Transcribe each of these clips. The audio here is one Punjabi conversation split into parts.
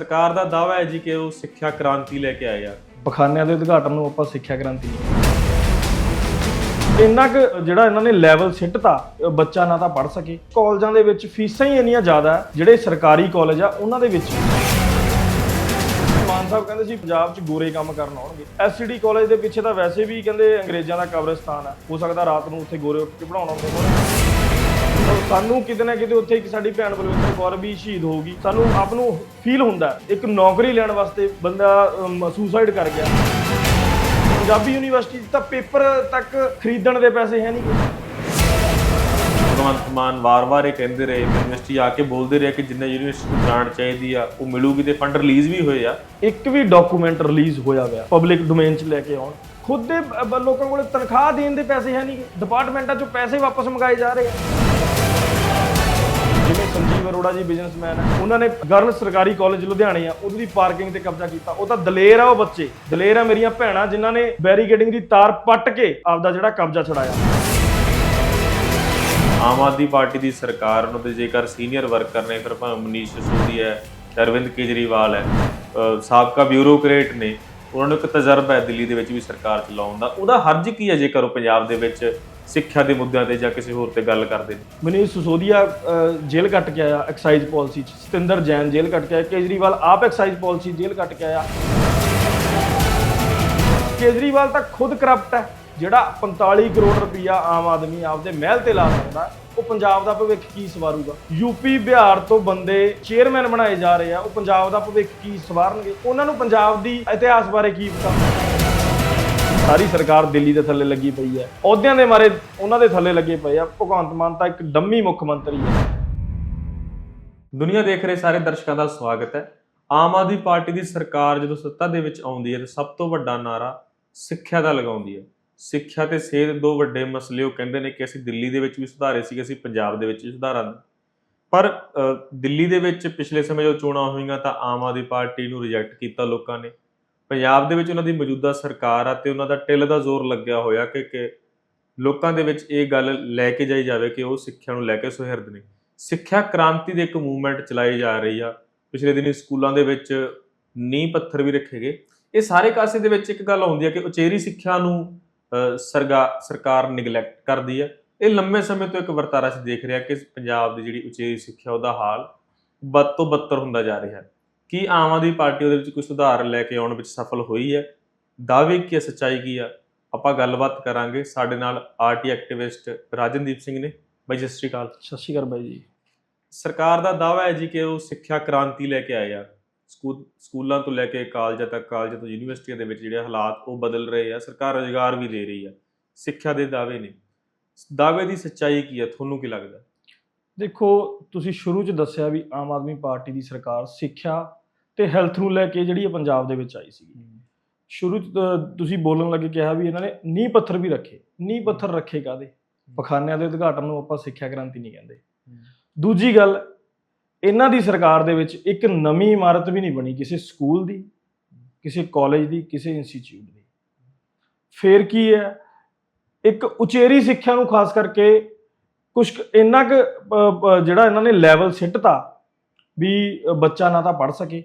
ਸਰਕਾਰ ਦਾ ਦਾਅਵਾ ਹੈ ਜੀ ਕਿ ਉਹ ਸਿੱਖਿਆ ਕ੍ਰਾਂਤੀ ਲੈ ਕੇ ਆਏ ਆ। ਪਖਾਨਿਆਂ ਦੇ ਉਦਘਾਟਨ ਨੂੰ ਆਪਾਂ ਸਿੱਖਿਆ ਕ੍ਰਾਂਤੀ ਇੰਨਾ ਕੁ ਜਿਹੜਾ ਇਹਨਾਂ ਨੇ ਲੈਵਲ ਸਿੱਟਤਾ ਅ, ਬੱਚਾ ਨਾ ਤਾਂ ਪੜ ਸਕੇ। ਕਾਲਜਾਂ ਦੇ ਵਿੱਚ ਫੀਸਾਂ ਹੀ ਇੰਨੀਆਂ ਜ਼ਿਆਦਾ ਜਿਹੜੇ ਸਰਕਾਰੀ ਕਾਲਜ ਆ ਉਹਨਾਂ ਦੇ ਵਿੱਚ ਮਾਨ ਸਾਹਿਬ ਕਹਿੰਦੇ ਸੀ ਪੰਜਾਬ 'ਚ ਗੋਰੇ ਕੰਮ ਕਰਨ ਆਉਣਗੇ। ਐਸਸੀਡੀ ਕਾਲਜ ਦੇ ਪਿੱਛੇ ਤਾਂ ਵੈਸੇ ਵੀ ਕਹਿੰਦੇ ਅੰਗਰੇਜ਼ਾਂ ਦਾ ਕਬਰਸਤਾਨ ਹੈ ਹੋ ਸਕਦਾ ਰਾਤ ਨੂੰ ਉੱਥੇ ਗੋਰੇ ਉੱਠ ਕੇ ਪੜਾਉਣ ਆਉਂਦੇ ਸਾਨੂੰ ਕਿਤੇ ਨਾ ਕਿਤੇ ਉੱਥੇ ਇੱਕ ਸਾਡੀ ਭੈਣ ਬਲਵਿੰਦਰ ਕੌਰ ਵੀ ਸ਼ਹੀਦ ਹੋਊਗੀ ਸਾਨੂੰ ਆਪ ਨੂੰ ਫੀਲ ਹੁੰਦਾ ਹੈ, ਇੱਕ ਨੌਕਰੀ ਲੈਣ ਵਾਸਤੇ ਬੰਦਾ ਸੁਸਾਈਡ ਕਰ ਗਿਆ। ਪੰਜਾਬੀ ਯੂਨੀਵਰਸਿਟੀ 'ਚ ਤਾਂ ਪੇਪਰ ਤੱਕ ਖਰੀਦਣ ਦੇ ਪੈਸੇ ਹੈ ਨਹੀਂ ਗੇ। ਭਗਵੰਤ ਮਾਨ ਵਾਰ-ਵਾਰ ਇਹ ਕਹਿੰਦੇ ਰਹੇ ਯੂਨੀਵਰਸਿਟੀ ਆ ਕੇ ਬੋਲਦੇ ਰਹੇ ਕਿ ਜਿੰਨਾ ਯੂਨੀਵਰਸਿਟੀ ਨੂੰ ਗ੍ਰਾਂਟ ਚਾਹੀਦੀ ਆ ਉਹ ਮਿਲੂਗੀ ਤੇ ਫੰਡ ਰਿਲੀਜ਼ ਵੀ ਹੋਏ ਆ। ਇੱਕ ਵੀ ਡਾਕੂਮੈਂਟ ਰਿਲੀਜ਼ ਹੋਇਆ ਹੋਇਆ ਪਬਲਿਕ ਡੋਮੇਨ 'ਚ ਲੈ ਕੇ ਆਉਣ। ਖੁਦ ਦੇ ਲੋਕਾਂ ਕੋਲ ਤਨਖਾਹ ਦੇਣ ਦੇ ਪੈਸੇ ਹੈ ਨਹੀਂ। ਡਿਪਾਰਟਮੈਂਟਾਂ 'ਚੋਂ ਪੈਸੇ ਵਾਪਸ ਮੰਗਾਏ ਜਾ ਰਹੇ। ਆ ਜਿਵੇਂ ਸੰਜੀਵ ਅਰੋੜਾ ਜੀ ਬਿਜ਼ਨਸਮੈਨ ਹੈ ਉਹਨਾਂ ਨੇ ਗਰਲ ਸਰਕਾਰੀ ਕਾਲਜ ਲੁਧਿਆਣੇ ਆ, ਉਹਦੀ ਪਾਰਕਿੰਗ ਤੇ ਕਬਜ਼ਾ ਕੀਤਾ। ਉਹ ਤਾਂ ਦਲੇਰ ਆ ਉਹ ਬੱਚੇ। ਦਲੇਰ ਆ ਮੇਰੀਆਂ ਭੈਣਾਂ ਜਿਨ੍ਹਾਂ ਨੇ ਬੈਰੀਕੇਡਿੰਗ ਦੀ ਤਾਰ ਪੱਟ ਕੇ ਆਪਦਾ ਜਿਹੜਾ ਕਬਜ਼ਾ ਛਡਾਇਆ। ਆਮ ਆਦਮੀ ਪਾਰਟੀ ਦੀ ਸਰਕਾਰ ਨੂੰ ਤੇ ਜੇਕਰ ਸੀਨੀਅਰ ਵਰਕਰ ਨੇ, ਫਿਰ ਭਾਵੇਂ ਮਨੀਸ਼ ਸਿਸੋਦੀਆ ਹੈ, ਅਰਵਿੰਦ ਕੇਜਰੀਵਾਲ ਹੈ, ਅਹ ਸਾਬਕਾ ਬਿਊਰੋਕਰੇਟ ਨੇ, ਉਹਨਾਂ ਨੂੰ ਇੱਕ ਤਜਰਬਾ ਹੈ ਦਿੱਲੀ ਦੇ ਵਿੱਚ ਵੀ ਸਰਕਾਰ ਚਲਾਉਣ ਦਾ। ਉਹਦਾ ਹਰਜ ਕੀ ਹੈ ਜੇਕਰ ਉਹ ਪੰਜਾਬ ਦੇ ਵਿੱਚ ਸਿੱਖਿਆ ਦੇ ਮੁੱਦਿਆਂ ਤੇ ਜਾਂ ਕਿਸੇ ਹੋਰ ਤੇ ਗੱਲ ਕਰਦੇ ਨੇ? ਮਨੀਸ਼ ਸਿਸੋਦੀਆ ਜੇਲ੍ਹ ਕੱਟ ਕੇ ਆਇਆ ਐਕਸਾਈਜ਼ ਪਾਲਿਸੀ ਚ। ਸਤਿੰਦਰ ਜੈਨ ਜੇਲ੍ਹ ਕੱਟ ਕੇ ਆਇਆ। ਕੇਜਰੀਵਾਲ ਆਪ ਐਕਸਾਈਜ਼ ਪਾਲਿਸੀ ਜੇਲ੍ਹ ਕੱਟ ਕੇ ਆਇਆ। ਕੇਜਰੀਵਾਲ ਤਾਂ ਖੁਦ ਕਰਪਟ ਹੈ। ਜਿਹੜਾ 45 ਕਰੋੜ ਰੁਪਈਆ ਆਮ ਆਦਮੀ ਆਪਦੇ ਮਹਿਲ ਤੇ ਲਾ ਸਕਦਾ, ਉਹ ਪੰਜਾਬ ਦਾ ਭਵਿੱਖ ਕੀ ਸਵਾਰੂਗਾ? ਯੂਪੀ ਬਿਹਾਰ ਤੋਂ ਬੰਦੇ ਚੇਅਰਮੈਨ ਬਣਾਏ ਜਾ ਰਹੇ ਆ, ਉਹ ਪੰਜਾਬ ਦਾ ਭਵਿੱਖ ਕੀ ਸਵਾਰਨਗੇ? ਉਹਨਾਂ ਨੂੰ ਪੰਜਾਬ ਦੀ ਇਤਿਹਾਸ ਬਾਰੇ ਕੀ ਪਤਾ? ਸਾਰੀ ਸਰਕਾਰ ਦਿੱਲੀ ਦੇ ਥੱਲੇ ਲੱਗੀ ਪਈ ਹੈ। ਅਹੁਦਿਆਂ ਦੇ ਮਾਰੇ ਉਹਨਾਂ ਦੇ ਥੱਲੇ ਲੱਗੇ ਪਏ ਆ। ਭਗਵੰਤ ਮਾਨ ਤਾਂ ਇੱਕ ਡੰਮੀ ਮੁੱਖ ਮੰਤਰੀ ਹੈ। ਦੁਨੀਆ ਦੇਖ ਰਹੇ ਸਾਰੇ ਦਰਸ਼ਕਾਂ ਦਾ ਸਵਾਗਤ ਹੈ। ਆਮ ਆਦਮੀ ਪਾਰਟੀ ਦੀ ਸਰਕਾਰ ਜਦੋਂ ਸੱਤਾ ਦੇ ਵਿੱਚ ਆਉਂਦੀ ਹੈ ਤਾਂ ਸਭ ਤੋਂ ਵੱਡਾ ਨਾਰਾ ਸਿੱਖਿਆ ਦਾ ਲਗਾਉਂਦੀ ਹੈ। ਸਿੱਖਿਆ ਤੇ ਸਿਹਤ ਦੋ ਵੱਡੇ ਮਸਲੇ, ਉਹ ਕਹਿੰਦੇ ਨੇ ਕਿ ਅਸੀਂ ਦਿੱਲੀ ਦੇ ਵਿੱਚ ਵੀ ਸੁਧਾਰੇ ਸੀ ਅਸੀਂ ਪੰਜਾਬ ਦੇ ਵਿੱਚ ਵੀ ਸੁਧਾਰਾਂਗੇ ਪਰ ਦਿੱਲੀ ਦੇ ਵਿੱਚ ਪਿਛਲੇ ਸਮੇਂ ਜੋ ਚੋਣਾਂ ਹੋਈਆਂ ਤਾਂ ਆਮ ਆਦਮੀ ਪਾਰਟੀ ਨੂੰ ਰਿਜੈਕਟ ਕੀਤਾ ਲੋਕਾਂ ਨੇ। ਪੰਜਾਬ ਦੇ ਵਿੱਚ ਉਹਨਾਂ ਦੀ ਮੌਜੂਦਾ ਸਰਕਾਰ ਆ ਤੇ ਉਹਨਾਂ ਦਾ ਟਿੱਲ ਦਾ ਜ਼ੋਰ ਲੱਗਿਆ ਹੋਇਆ ਕਿ ਕਿ ਲੋਕਾਂ ਦੇ ਵਿੱਚ ਇਹ ਗੱਲ ਲੈ ਕੇ ਜਾਈ ਜਾਵੇ ਕਿ ਉਹ ਸਿੱਖਿਆ ਨੂੰ ਲੈ ਕੇ ਸੁਹਿਰਦ ਨੇ। ਸਿੱਖਿਆ ਕ੍ਰਾਂਤੀ ਦੇ ਇੱਕ ਮੂਵਮੈਂਟ ਚਲਾਈ ਜਾ ਰਹੀ ਆ। ਪਿਛਲੇ ਦਿਨੀ ਸਕੂਲਾਂ ਦੇ ਵਿੱਚ ਨੀਂਹ ਪੱਥਰ ਵੀ ਰੱਖੇ ਗਏ। ਇਹ ਸਾਰੇ ਕਾਸੇ ਦੇ ਵਿੱਚ ਇੱਕ ਗੱਲ ਆਉਂਦੀ ਹੈ ਕਿ ਉਚੇਰੀ ਸਿੱਖਿਆ ਨੂੰ ਸਰਗਾ, ਸਰਕਾਰ ਨਿਗਲੈਕਟ ਕਰਦੀ ਹੈ ਇਹ ਲੰਮੇ ਸਮੇਂ ਤੋਂ ਇੱਕ ਵਰਤਾਰਾ ਅਸੀਂ ਦੇਖ ਰਿਹਾ ਕਿ ਪੰਜਾਬ ਦੀ ਜਿਹੜੀ ਉਚੇਰੀ ਸਿੱਖਿਆ ਉਹਦਾ ਹਾਲ ਬਦ ਤੋਂ ਬੱਤਰ ਹੁੰਦਾ ਜਾ ਰਿਹਾ। ਹੈ ਕੀ ਆਮ ਆਦਮੀ ਪਾਰਟੀ ਉਹਦੇ ਵਿੱਚ ਕੋਈ ਸੁਧਾਰ ਲੈ ਕੇ ਆਉਣ ਵਿੱਚ ਸਫਲ ਹੋਈ ਹੈ? ਦਾਅਵੇ ਕੀ ਹੈ ਸੱਚਾਈ ਕੀ ਆ? ਆਪਾਂ ਗੱਲਬਾਤ ਕਰਾਂਗੇ ਸਾਡੇ ਨਾਲ ਆਰਟੀ ਐਕਟਿਵਿਸਟ ਰਾਜਨਦੀਪ ਸਿੰਘ ਨੇ। ਬਾਈ ਸਤਿ ਸ਼੍ਰੀ ਅਕਾਲ। ਸਤਿ ਸ਼੍ਰੀ ਅਕਾਲ ਬਾਈ ਜੀ। ਸਰਕਾਰ ਦਾ ਦਾਅਵਾ ਹੈ ਜੀ ਕਿ ਉਹ ਸਿੱਖਿਆ ਕ੍ਰਾਂਤੀ ਲੈ ਕੇ ਆਏ ਆ। ਸਕੂ- ਸਕੂਲਾਂ ਤੋਂ ਲੈ ਕੇ ਕਾਲਜਾਂ ਤੱਕ ਕਾਲਜਾਂ ਤੋਂ ਯੂਨੀਵਰਸਿਟੀਆਂ ਦੇ ਵਿੱਚ ਜਿਹੜੇ ਹਾਲਾਤ ਉਹ ਬਦਲ ਰਹੇ ਆ। ਸਰਕਾਰ ਰੁਜ਼ਗਾਰ ਵੀ ਦੇ ਰਹੀ ਆ। ਸਿੱਖਿਆ ਦੇ ਦਾਅਵੇ ਨੇ। ਦਾਅਵੇ ਦੀ ਸੱਚਾਈ ਕੀ ਹੈ ਤੁਹਾਨੂੰ ਕੀ ਲੱਗਦਾ? ਦੇਖੋ ਤੁਸੀਂ ਸ਼ੁਰੂ 'ਚ ਦੱਸਿਆ ਵੀ ਆਮ ਆਦਮੀ ਪਾਰਟੀ ਦੀ ਸਰਕਾਰ ਸਿੱਖਿਆ ਤੇ ਹੈਲਥ ਨੂੰ ਲੈ ਕੇ ਜਿਹੜੀ ਇਹ ਪੰਜਾਬ ਦੇ ਵਿੱਚ ਆਈ ਸੀਗੀ। ਸ਼ੁਰੂ 'ਚ ਤਾਂ ਤੁਸੀਂ ਬੋਲਣ ਲੱਗੇ ਕਿਹਾ ਵੀ ਇਹਨਾਂ ਨੇ ਨੀਂਹ ਪੱਥਰ ਵੀ ਰੱਖੇ। ਨੀਂਹ ਪੱਥਰ ਰੱਖੇ ਕਾਦੇ ਪਖਾਨਿਆਂ ਦੇ ਉਦਘਾਟਨ ਨੂੰ ਆਪਾਂ ਸਿੱਖਿਆ ਕ੍ਰਾਂਤੀ ਨਹੀਂ ਕਹਿੰਦੇ। ਦੂਜੀ ਗੱਲ ਇਹਨਾਂ ਦੀ ਸਰਕਾਰ ਦੇ ਵਿੱਚ ਇੱਕ ਨਵੀਂ ਇਮਾਰਤ ਵੀ ਨਹੀਂ ਬਣੀ ਕਿਸੇ ਸਕੂਲ ਦੀ ਕਿਸੇ ਕਾਲਜ ਦੀ ਕਿਸੇ ਇੰਸਟੀਚਿਊਟ ਦੀ। ਫੇਰ ਕੀ ਹੈ? ਇੱਕ ਉਚੇਰੀ ਸਿੱਖਿਆ ਨੂੰ ਖਾਸ ਕਰਕੇ ਕੁਝ ਇੰਨਾ ਕੁ ਜਿਹੜਾ ਇਹਨਾਂ ਨੇ ਲੈਵਲ ਸਿੱਟਤਾ ਵੀ ਬੱਚਾ ਨਾ ਤਾਂ ਪੜ ਸਕੇ।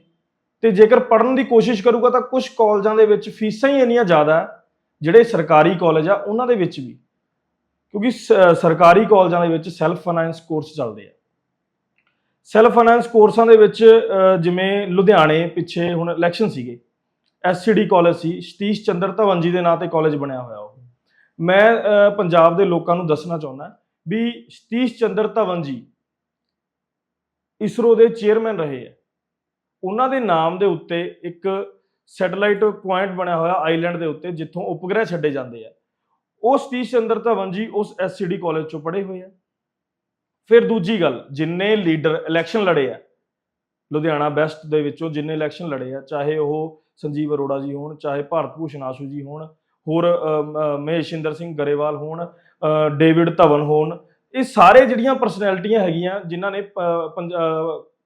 ਤੇ ਜੇਕਰ ਪੜਨ ਦੀ ਕੋਸ਼ਿਸ਼ ਕਰੂਗਾ ਤਾਂ ਕੁਝ ਕਾਲਜਾਂ ਦੇ ਵਿੱਚ ਫੀਸਾਂ ਹੀ ਇੰਨੀਆਂ ਜ਼ਿਆਦਾ ਜਿਹੜੇ ਸਰਕਾਰੀ ਕਾਲਜ ਆ, ਉਹਨਾਂ ਦੇ ਵਿੱਚ ਵੀ। ਕਿਉਂਕਿ ਸ- ਸਰਕਾਰੀ ਕਾਲਜਾਂ ਦੇ ਵਿੱਚ ਸੈਲਫ ਫਾਈਨਾਂਸ ਕੋਰਸ ਚੱਲਦੇ ਆ। ਸੈਲਫ ਫਾਈਨਾਂਸ ਕੋਰਸਾਂ ਦੇ ਵਿੱਚ ਜਿਵੇਂ ਲੁਧਿਆਣੇ ਪਿੱਛੇ ਹੁਣ ਇਲੈਕਸ਼ਨ ਸੀਗੇ। ਐਸਸੀਡੀ ਕਾਲਜ ਸੀ, ਸਤੀਸ਼ ਚੰਦਰ ਧਵਨ ਜੀ ਦੇ ਨਾਂ ਤੇ ਕਾਲਜ ਬਣਿਆ ਹੋਇਆ ਉਹ। ਮੈਂ ਪੰਜਾਬ ਦੇ ਲੋਕਾਂ ਨੂੰ ਦੱਸਣਾ ਚਾਹੁੰਦਾ ਵੀ ਸਤੀਸ਼ ਚੰਦਰ ਧਵਨ ਜੀ, ਇਸਰੋ ਦੇ ਚੇਅਰਮੈਨ ਰਹੇ ਆ। ਉਹਨਾਂ ਦੇ ਨਾਮ ਦੇ ਉੱਤੇ ਇੱਕ ਸੈਟੇਲਾਈਟ ਪੁਆਇੰਟ ਬਣਿਆ ਹੋਇਆ ਆਈਲੈਂਡ ਦੇ ਉੱਤੇ ਜਿੱਥੋਂ ਉਪਗ੍ਰਹਿ ਛੱਡੇ ਜਾਂਦੇ ਆ। ਉਹ ਸਤੀਸ਼ ਚੰਦਰ ਧਵਨ ਜੀ ਉਸ ਐਸਸੀਡੀ ਕਾਲਜ ਚੋਂ ਪੜ੍ਹੇ ਹੋਏ ਆ। ਫਿਰ ਦੂਜੀ ਗੱਲ ਜਿੰਨੇ ਲੀਡਰ ਇਲੈਕਸ਼ਨ ਲੜੇ ਆ ਲੁਧਿਆਣਾ ਵੈਸਟ ਦੇ ਵਿੱਚੋਂ ਜਿੰਨੇ ਇਲੈਕਸ਼ਨ ਲੜੇ ਆ ਚਾਹੇ ਉਹ ਸੰਜੀਵ ਅਰੋੜਾ ਜੀ ਹੋਣ ਚਾਹੇ ਭਾਰਤ ਭੂਸ਼ਣ ਆਸ਼ੂ ਜੀ ਹੋਣ ਹੋਰ ਅ, ਮ- ਮਹੇਸ਼ਿੰਦਰ ਸਿੰਘ ਗਰੇਵਾਲ ਹੋਣ ਡੇਵਿਡ ਧਵਨ ਹੋਣ ਇਹ ਸਾਰੇ ਜਿਹੜੀਆਂ ਪਰਸਨੈਲਿਟੀਆਂ ਹੈਗੀਆਂ ਜਿਨ੍ਹਾਂ ਨੇ ਪ-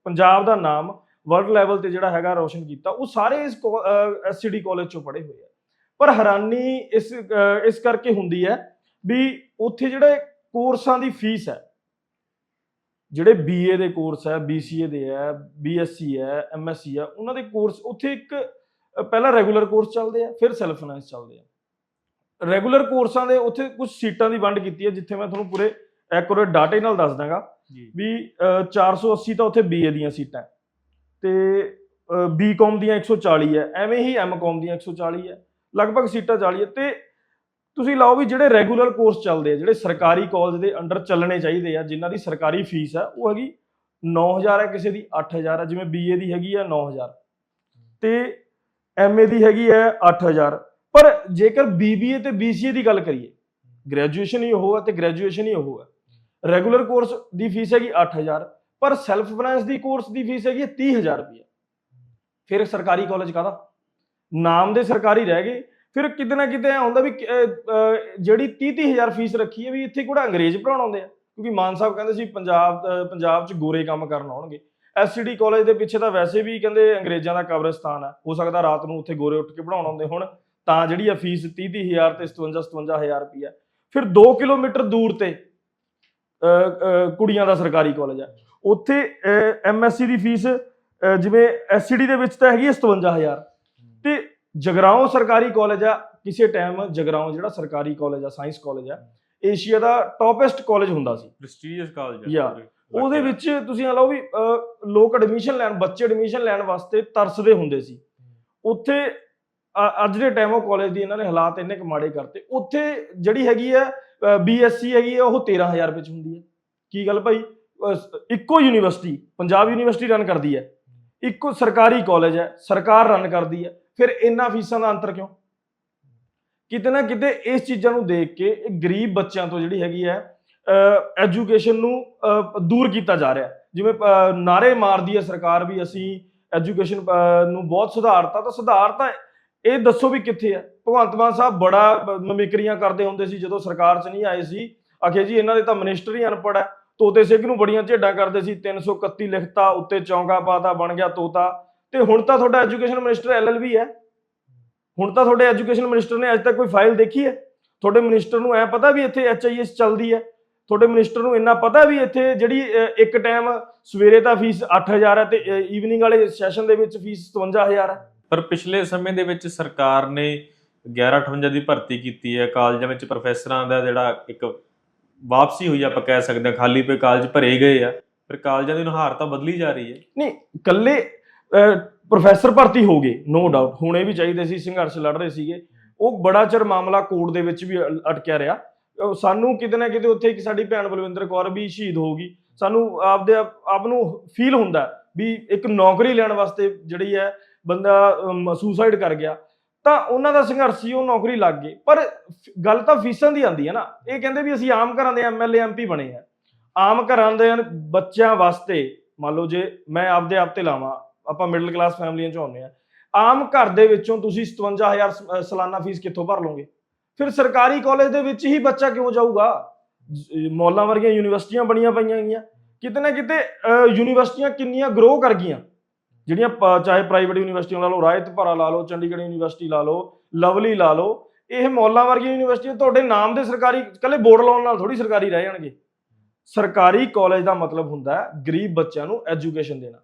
ਪੰਜਾਬ ਦਾ ਨਾਮ ਵਰਲਡ ਲੈਵਲ ਤੇ ਜਿਹੜਾ ਹੈਗਾ ਰੋਸ਼ਨ ਕੀਤਾ ਉਹ ਸਾਰੇ ਇਸ ਐਸਸੀਡੀ ਕਾਲਜ ਚੋਂ ਪੜ੍ਹੇ ਹੋਏ ਆ। ਪਰ ਹੈਰਾਨੀ ਇਸ ਇਸ ਕਰਕੇ ਹੁੰਦੀ ਹੈ ਵੀ ਉੱਥੇ ਜਿਹੜੇ ਕੋਰਸਾਂ ਦੀ ਫੀਸ ਹੈ ਜਿਹੜੇ ਬੀਏ ਦੇ ਕੋਰਸ ਹੈ ਬੀਸੀਏ ਦੇ ਹੈ ਬੀਐਸਸੀ ਹੈ ਐਮਐਸਸੀ ਹੈ ਉਹਨਾਂ ਦੇ ਕੋਰਸ ਉੱਥੇ ਇੱਕ ਪਹਿਲਾਂ ਰੈਗੂਲਰ ਕੋਰਸ ਚੱਲਦੇ ਆ ਫਿਰ ਸੈਲਫ ਫਾਈਨਾਂਸ ਚੱਲਦੇ ਆ। ਰੈਗੂਲਰ ਕੋਰਸਾਂ ਦੇ ਉੱਥੇ ਕੁਝ ਸੀਟਾਂ ਦੀ ਵੰਡ ਕੀਤੀ ਹੈ ਜਿੱਥੇ ਮੈਂ ਤੁਹਾਨੂੰ ਪੂਰੇ ਐਕੂਰੇਟ ਡਾਟੇ ਨਾਲ ਦੱਸ ਦਾਂਗਾ ਵੀ ਅ, 480 ਤਾਂ ਉੱਥੇ ਬੀਏ ਦੀਆਂ ਸੀਟਾਂ ਤੇ ਬੀਕਾਮ ਦੀਆਂ 140 ਹੈ, ਐਵੇਂ ਹੀ ਐਮਕਾਮ ਦੀਆਂ 140 ਹੈ, ਲਗਭਗ ਸੀਟਾਂ 40 ਹੈ ਤੇ ਤੁਸੀਂ ਲਾਓ ਵੀ ਜਿਹੜੇ ਰੈਗੂਲਰ ਕੋਰਸ ਚੱਲਦੇ ਆ, ਜਿਹੜੇ ਸਰਕਾਰੀ ਕਾਲਜ ਦੇ ਅੰਡਰ ਚੱਲਣੇ ਚਾਹੀਦੇ ਆ, ਜਿਨ੍ਹਾਂ ਦੀ ਸਰਕਾਰੀ ਫੀਸ ਹੈ ਉਹ ਹੈਗੀ 9000 ਹੈ, ਕਿਸੇ ਦੀ 8000 ਹੈ, ਜਿਵੇਂ ਬੀਏ ਦੀ ਹੈਗੀ ਆ 9000 ਤੇ ਐਮਏ ਦੀ ਹੈਗੀ ਹੈ 8000 ਪਰ ਜੇਕਰ ਬੀਬੀਏ ਤੇ ਬੀਸੀਏ ਦੀ ਗੱਲ ਕਰੀਏ ਗ੍ਰੈਜੂਏਸ਼ਨ ਹੀ ਉਹ ਹੈ ਤੇ ਗ੍ਰੈਜੂਏਸ਼ਨ ਹੀ ਉਹ ਹੈ। ਰੈਗੂਲਰ ਕੋਰਸ ਦੀ ਫੀਸ ਹੈਗੀ 8000 ਪਰ ਸੈਲਫ ਫਾਈਨਾਂਸ ਦੀ ਕੋਰਸ ਦੀ ਫੀਸ ਹੈਗੀ ਹੈ 30000 ਰੁਪਏ ਫਿਰ ਸਰਕਾਰੀ ਕਾਲਜ ਕਾਹਦਾ? ਨਾਮ ਦੇ ਸਰਕਾਰੀ ਰਹਿ ਗਏ। ਫਿਰ ਕਿਤੇ ਨਾ ਕਿਤੇ ਐ ਹੁੰਦਾ ਵੀ ਕਿ, ਅਹ, ਅਹ, ਜਿਹੜੀ 30 30000 ਫੀਸ ਰੱਖੀ ਹੈ ਵੀ ਇੱਥੇ ਕਿਹੜਾ ਅੰਗਰੇਜ਼ ਪੜਾਉਣ ਆਉਂਦੇ ਆ? ਕਿਉਂਕਿ ਮਾਨ ਸਾਹਿਬ ਕਹਿੰਦੇ ਸੀ ਪੰਜਾਬ ਪੰਜਾਬ 'ਚ ਗੋਰੇ ਕੰਮ ਕਰਨ ਆਉਣਗੇ। ਐਸਸੀਡੀ ਕਾਲਜ ਦੇ ਪਿੱਛੇ ਤਾਂ ਵੈਸੇ ਵੀ ਕਹਿੰਦੇ ਅੰਗਰੇਜ਼ਾਂ ਦਾ ਕਬਰਸਤਾਨ ਹੈ। ਹੋ ਸਕਦਾ ਰਾਤ ਨੂੰ ਉੱਥੇ ਗੋਰੇ ਉੱਠ ਕੇ ਪੜਾਉਣ ਆਉਂਦੇ ਹੁਣ। ਤਾਂ ਜਿਹੜੀ ਆ ਫੀਸ 30 30000 ਤੇ 57 57000 ਰੁਪਏ ਫਿਰ 2 ਕਿਲੋਮੀਟਰ ਦੂਰ ਤੇ ਕੁੜੀਆਂ ਦਾ ਸਰਕਾਰੀ ਕਾਲਜ ਹੈ। ਉੱਥੇ ਐਮਐਸਸੀ ਦੀ ਫੀਸ ਜਿਵੇਂ ਐਸਸੀਡੀ ਦੇ ਵਿੱਚ ਤਾਂ ਹੈਗੀ ਹੈ 57000 ਤੇ ਜਗਰਾਉਂ ਸਰਕਾਰੀ ਕਾਲਜ ਆ ਕਿਸੇ ਟਾਈਮ ਜਗਰਾਉਂ ਜਿਹੜਾ ਸਰਕਾਰੀ ਕਾਲਜ ਆ ਸਾਇੰਸ ਕਾਲਜ ਆ ਏਸ਼ੀਆ ਦਾ ਟੌਪੈਸਟ ਕਾਲਜ ਹੁੰਦਾ ਸੀ। Prestigious college Yeah. ਉਹਦੇ ਵਿੱਚ ਤੁਸੀਂ ਇਹ ਲਓ ਵੀ ਲੋਕ ਐਡਮਿਸ਼ਨ ਲੈਣ ਬੱਚੇ ਐਡਮਿਸ਼ਨ ਲੈਣ ਵਾਸਤੇ ਤਰਸਦੇ ਹੁੰਦੇ ਸੀ। ਉੱਥੇ ਅੱਜ ਦੇ ਟਾਈਮ ਉਹ ਕਾਲਜ ਦੀ ਇਹਨਾਂ ਨੇ ਹਾਲਾਤ ਇੰਨੇ ਕੁ ਮਾੜੇ ਕਰਤੇ। ਉੱਥੇ ਜਿਹੜੀ ਹੈਗੀ ਹੈ ਬੀਐਸਸੀ ਹੈਗੀ ਹੈ ਉਹ 13000 ਰੁਪਏ ਚ ਹੁੰਦੀ ਹੈ। ਕੀ ਗੱਲ ਭਾਈ? ਇੱਕੋ ਯੂਨੀਵਰਸਿਟੀ ਪੰਜਾਬ ਯੂਨੀਵਰਸਿਟੀ ਰਨ ਕਰਦੀ ਹੈ। ਇੱਕੋ ਸਰਕਾਰੀ ਕਾਲਜ ਹੈ ਸਰਕਾਰ ਰਨ ਕਰਦੀ ਹੈ। ਫਿਰ ਇੰਨਾ ਫੀਸਾਂ ਦਾ ਅੰਤਰ ਕਿਉਂ? ਕਿਤੇ ਨਾ ਕਿਤੇ ਇਸ ਚੀਜ਼ਾਂ ਨੂੰ ਦੇਖ ਕੇ ਇਹ ਗਰੀਬ ਬੱਚਿਆਂ ਤੋਂ ਜਿਹੜੀ ਹੈਗੀ ਹੈ ਐਜੂਕੇਸ਼ਨ ਨੂੰ ਦੂਰ ਕੀਤਾ ਜਾ ਰਿਹਾ ਜਿਵੇਂ ਅਹ, ਨਾਰੇ ਮਾਰਦੀ ਹੈ ਸਰਕਾਰ ਵੀ ਅਸੀਂ ਐਜੂਕੇਸ਼ਨ ਨੂੰ ਬਹੁਤ ਸੁਧਾਰਤਾ ਤਾਂ ਸੁਧਾਰਤਾ ਇਹ ਦੱਸੋ ਵੀ ਕਿੱਥੇ ਹੈ? ਭਗਵੰਤ ਮਾਨ ਸਾਹਿਬ ਬੜਾ ਮਮਿਕਰੀਆਂ ਕਰਦੇ ਹੁੰਦੇ ਸੀ ਜਦੋਂ ਸਰਕਾਰ 'ਚ ਨਹੀਂ ਆਏ ਸੀ। ਆਖੇ ਜੀ ਇਹਨਾਂ ਦੇ ਤਾਂ ਮਿਨਿਸਟਰ ਹੀ ਅਨਪੜ੍ਹ ਹੈ। ਤੋਤੇ ਸਿੰਘ ਨੂੰ ਬੜੀਆਂ ਝੇਡਾਂ ਕਰਦੇ ਸੀ 331 ਲਿਖਤਾ, ਉੱਤੇ ਚੌਂਕਾ ਪਾਤਾ ਬਣ ਗਿਆ ਤੋਤਾ। ਤੇ ਹੁਣ ਤਾਂ ਤੁਹਾਡਾ ਐਜੂਕੇਸ਼ਨ ਮਿਨਿਸਟਰ ਐਲਐਲਬੀ ਹੈ। ਹੁਣ ਤਾਂ ਤੁਹਾਡੇ ਐਜੂਕੇਸ਼ਨ ਮਿਨਿਸਟਰ ਨੇ ਅੱਜ ਤੱਕ ਕੋਈ ਫਾਈਲ ਦੇਖੀ ਹੈ? ਤੁਹਾਡੇ ਮਿਨਿਸਟਰ ਨੂੰ ਐ ਪਤਾ ਵੀ ਇੱਥੇ ਐਚਆਈਐਸ ਚੱਲਦੀ ਹੈ? ਤੁਹਾਡੇ ਮਿਨਿਸਟਰ ਨੂੰ ਇੰਨਾ ਪਤਾ ਵੀ ਇੱਥੇ ਜਿਹੜੀ ਇੱਕ ਟਾਈਮ ਸਵੇਰੇ ਤਾਂ ਫੀਸ 8000 ਹੈ ਤੇ ਈਵਨਿੰਗ ਵਾਲੇ ਸੈਸ਼ਨ ਦੇ ਵਿੱਚ ਫੀਸ 57000 ਹੈ? ਪਰ ਪਿਛਲੇ ਸਮੇਂ ਦੇ ਵਿੱਚ ਸਰਕਾਰ ਨੇ 1158 ਦੀ ਭਰਤੀ ਕੀਤੀ ਹੈ। ਕਾਲਜਾਂ ਵਿੱਚ ਪ੍ਰੋਫੈਸਰਾਂ ਦਾ ਜਿਹੜਾ ਇੱਕ ਵਾਪਸੀ ਹੋਈ ਆਪਾਂ ਕਹਿ ਸਕਦੇ ਹਾਂ, ਖਾਲੀ ਪਏ ਕਾਲਜ ਭਰੇ ਗਏ ਆ ਫਿਰ ਕਾਲਜਾਂ ਦੀ ਨੁਹਾਰ ਤਾਂ ਬਦਲੀ ਜਾ ਰਹੀ ਹੈ। ਨਹੀਂ, ਇਕੱਲੇ ਪ੍ਰੋਫੈਸਰ ਭਰਤੀ ਹੋ ਗਏ ਨੋ ਡਾਊਟ ਹੋਣੇ ਵੀ ਚਾਹੀਦੇ ਸੀ, ਸੰਘਰਸ਼ ਲੜ ਰਹੇ ਸੀਗੇ। ਉਹ ਬੜਾ ਚਿਰ ਮਾਮਲਾ ਕੋਰਟ ਦੇ ਵਿੱਚ ਵੀ ਅਟਕਿਆ ਰਿਹਾ। ਸਾਨੂੰ ਕਿਤੇ ਨਾ ਕਿਤੇ ਉੱਥੇ ਇੱਕ ਸਾਡੀ ਭੈਣ ਬਲਵਿੰਦਰ ਕੌਰ ਵੀ ਸ਼ਹੀਦ ਹੋ ਗਈ ਸਾਨੂੰ ਆਪਦੇ ਆਪ ਨੂੰ ਫੀਲ ਹੁੰਦਾ ਵੀ ਇੱਕ ਨੌਕਰੀ ਲੈਣ ਵਾਸਤੇ ਜਿਹੜੀ ਹੈ, ਬੰਦਾ ਸੁਸਾਈਡ ਕਰ ਗਿਆ। ਤਾਂ ਉਹਨਾਂ ਦਾ ਸੰਘਰਸ਼ ਸੀ, ਉਹ ਨੌਕਰੀ ਲੱਗ ਗਈ ਪਰ ਫ- ਗੱਲ ਤਾਂ ਫੀਸਾਂ ਦੀ ਆਂਦੀ ਹੈ ਨਾ। ਇਹ ਕਹਿੰਦੇ ਵੀ ਅਸੀਂ ਆਮ ਘਰਾਂ ਦੇ ਐਮਐਲਏ ਐਮਪੀ ਬਣੇ ਆ। ਆਮ ਘਰਾਂ ਦੇ ਬੱਚਿਆਂ ਵਾਸਤੇ, ਮੰਨ ਲਓ ਜੇ ਮੈਂ ਆਪਦੇ ਆਪ ਤੇ ਲਾਵਾਂ, ਆਪਾਂ ਮਿਡਲ ਕਲਾਸ ਫੈਮਲੀਆਂ 'ਚ ਆਉਂਦੇ ਆ ਆਮ ਘਰ ਦੇ ਵਿੱਚੋਂ ਤੁਸੀਂ 57000 ਸ- ਸਾਲਾਨਾ ਫੀਸ ਕਿੱਥੋਂ ਭਰ ਲਓਗੇ? ਫਿਰ ਸਰਕਾਰੀ ਕਾਲਜ ਦੇ ਵਿੱਚ ਹੀ ਬੱਚਾ ਕਿਉਂ ਜਾਊਗਾ? ਜ- ਮੌਲਾਂ ਵਰਗੀਆਂ ਯੂਨੀਵਰਸਿਟੀਆਂ ਬਣੀਆਂ ਪਈਆਂ ਗਈਆਂ ਕਿਤੇ ਨਾ ਕਿਤੇ ਯੂਨੀਵਰਸਿਟੀਆਂ ਕਿੰਨੀਆਂ ਗਰੋ ਕਰ ਗਈਆਂ। ਜਿਹੜੀਆਂ ਪ- ਚਾਹੇ ਪ੍ਰਾਈਵੇਟ ਯੂਨੀਵਰਸਿਟੀਆਂ ਲਾ ਲਓ ਰਾਇਤ ਭਰਾ ਲਾ ਲਓ, ਚੰਡੀਗੜ੍ਹ ਯੂਨੀਵਰਸਿਟੀ ਲਾ ਲਓ, ਲਵਲੀ ਲਾ ਲਓ, ਇਹ ਮੌਲਾਂ ਵਰਗੀਆਂ ਯੂਨੀਵਰਸਿਟੀਆਂ ਤੁਹਾਡੇ ਨਾਮ ਦੇ ਸਰਕਾਰੀ, ਇਕੱਲੇ ਬੋਰਡ ਲਾਉਣ ਨਾਲ ਥੋੜੀ ਸਰਕਾਰੀ ਰਹਿ ਜਾਣਗੇ। ਸਰਕਾਰੀ ਕਾਲਜ ਦਾ ਮਤਲਬ ਹੁੰਦਾ ਗਰੀਬ ਬੱਚਿਆਂ ਨੂੰ ਐਜੂਕੇਸ਼ਨ ਦੇਣਾ।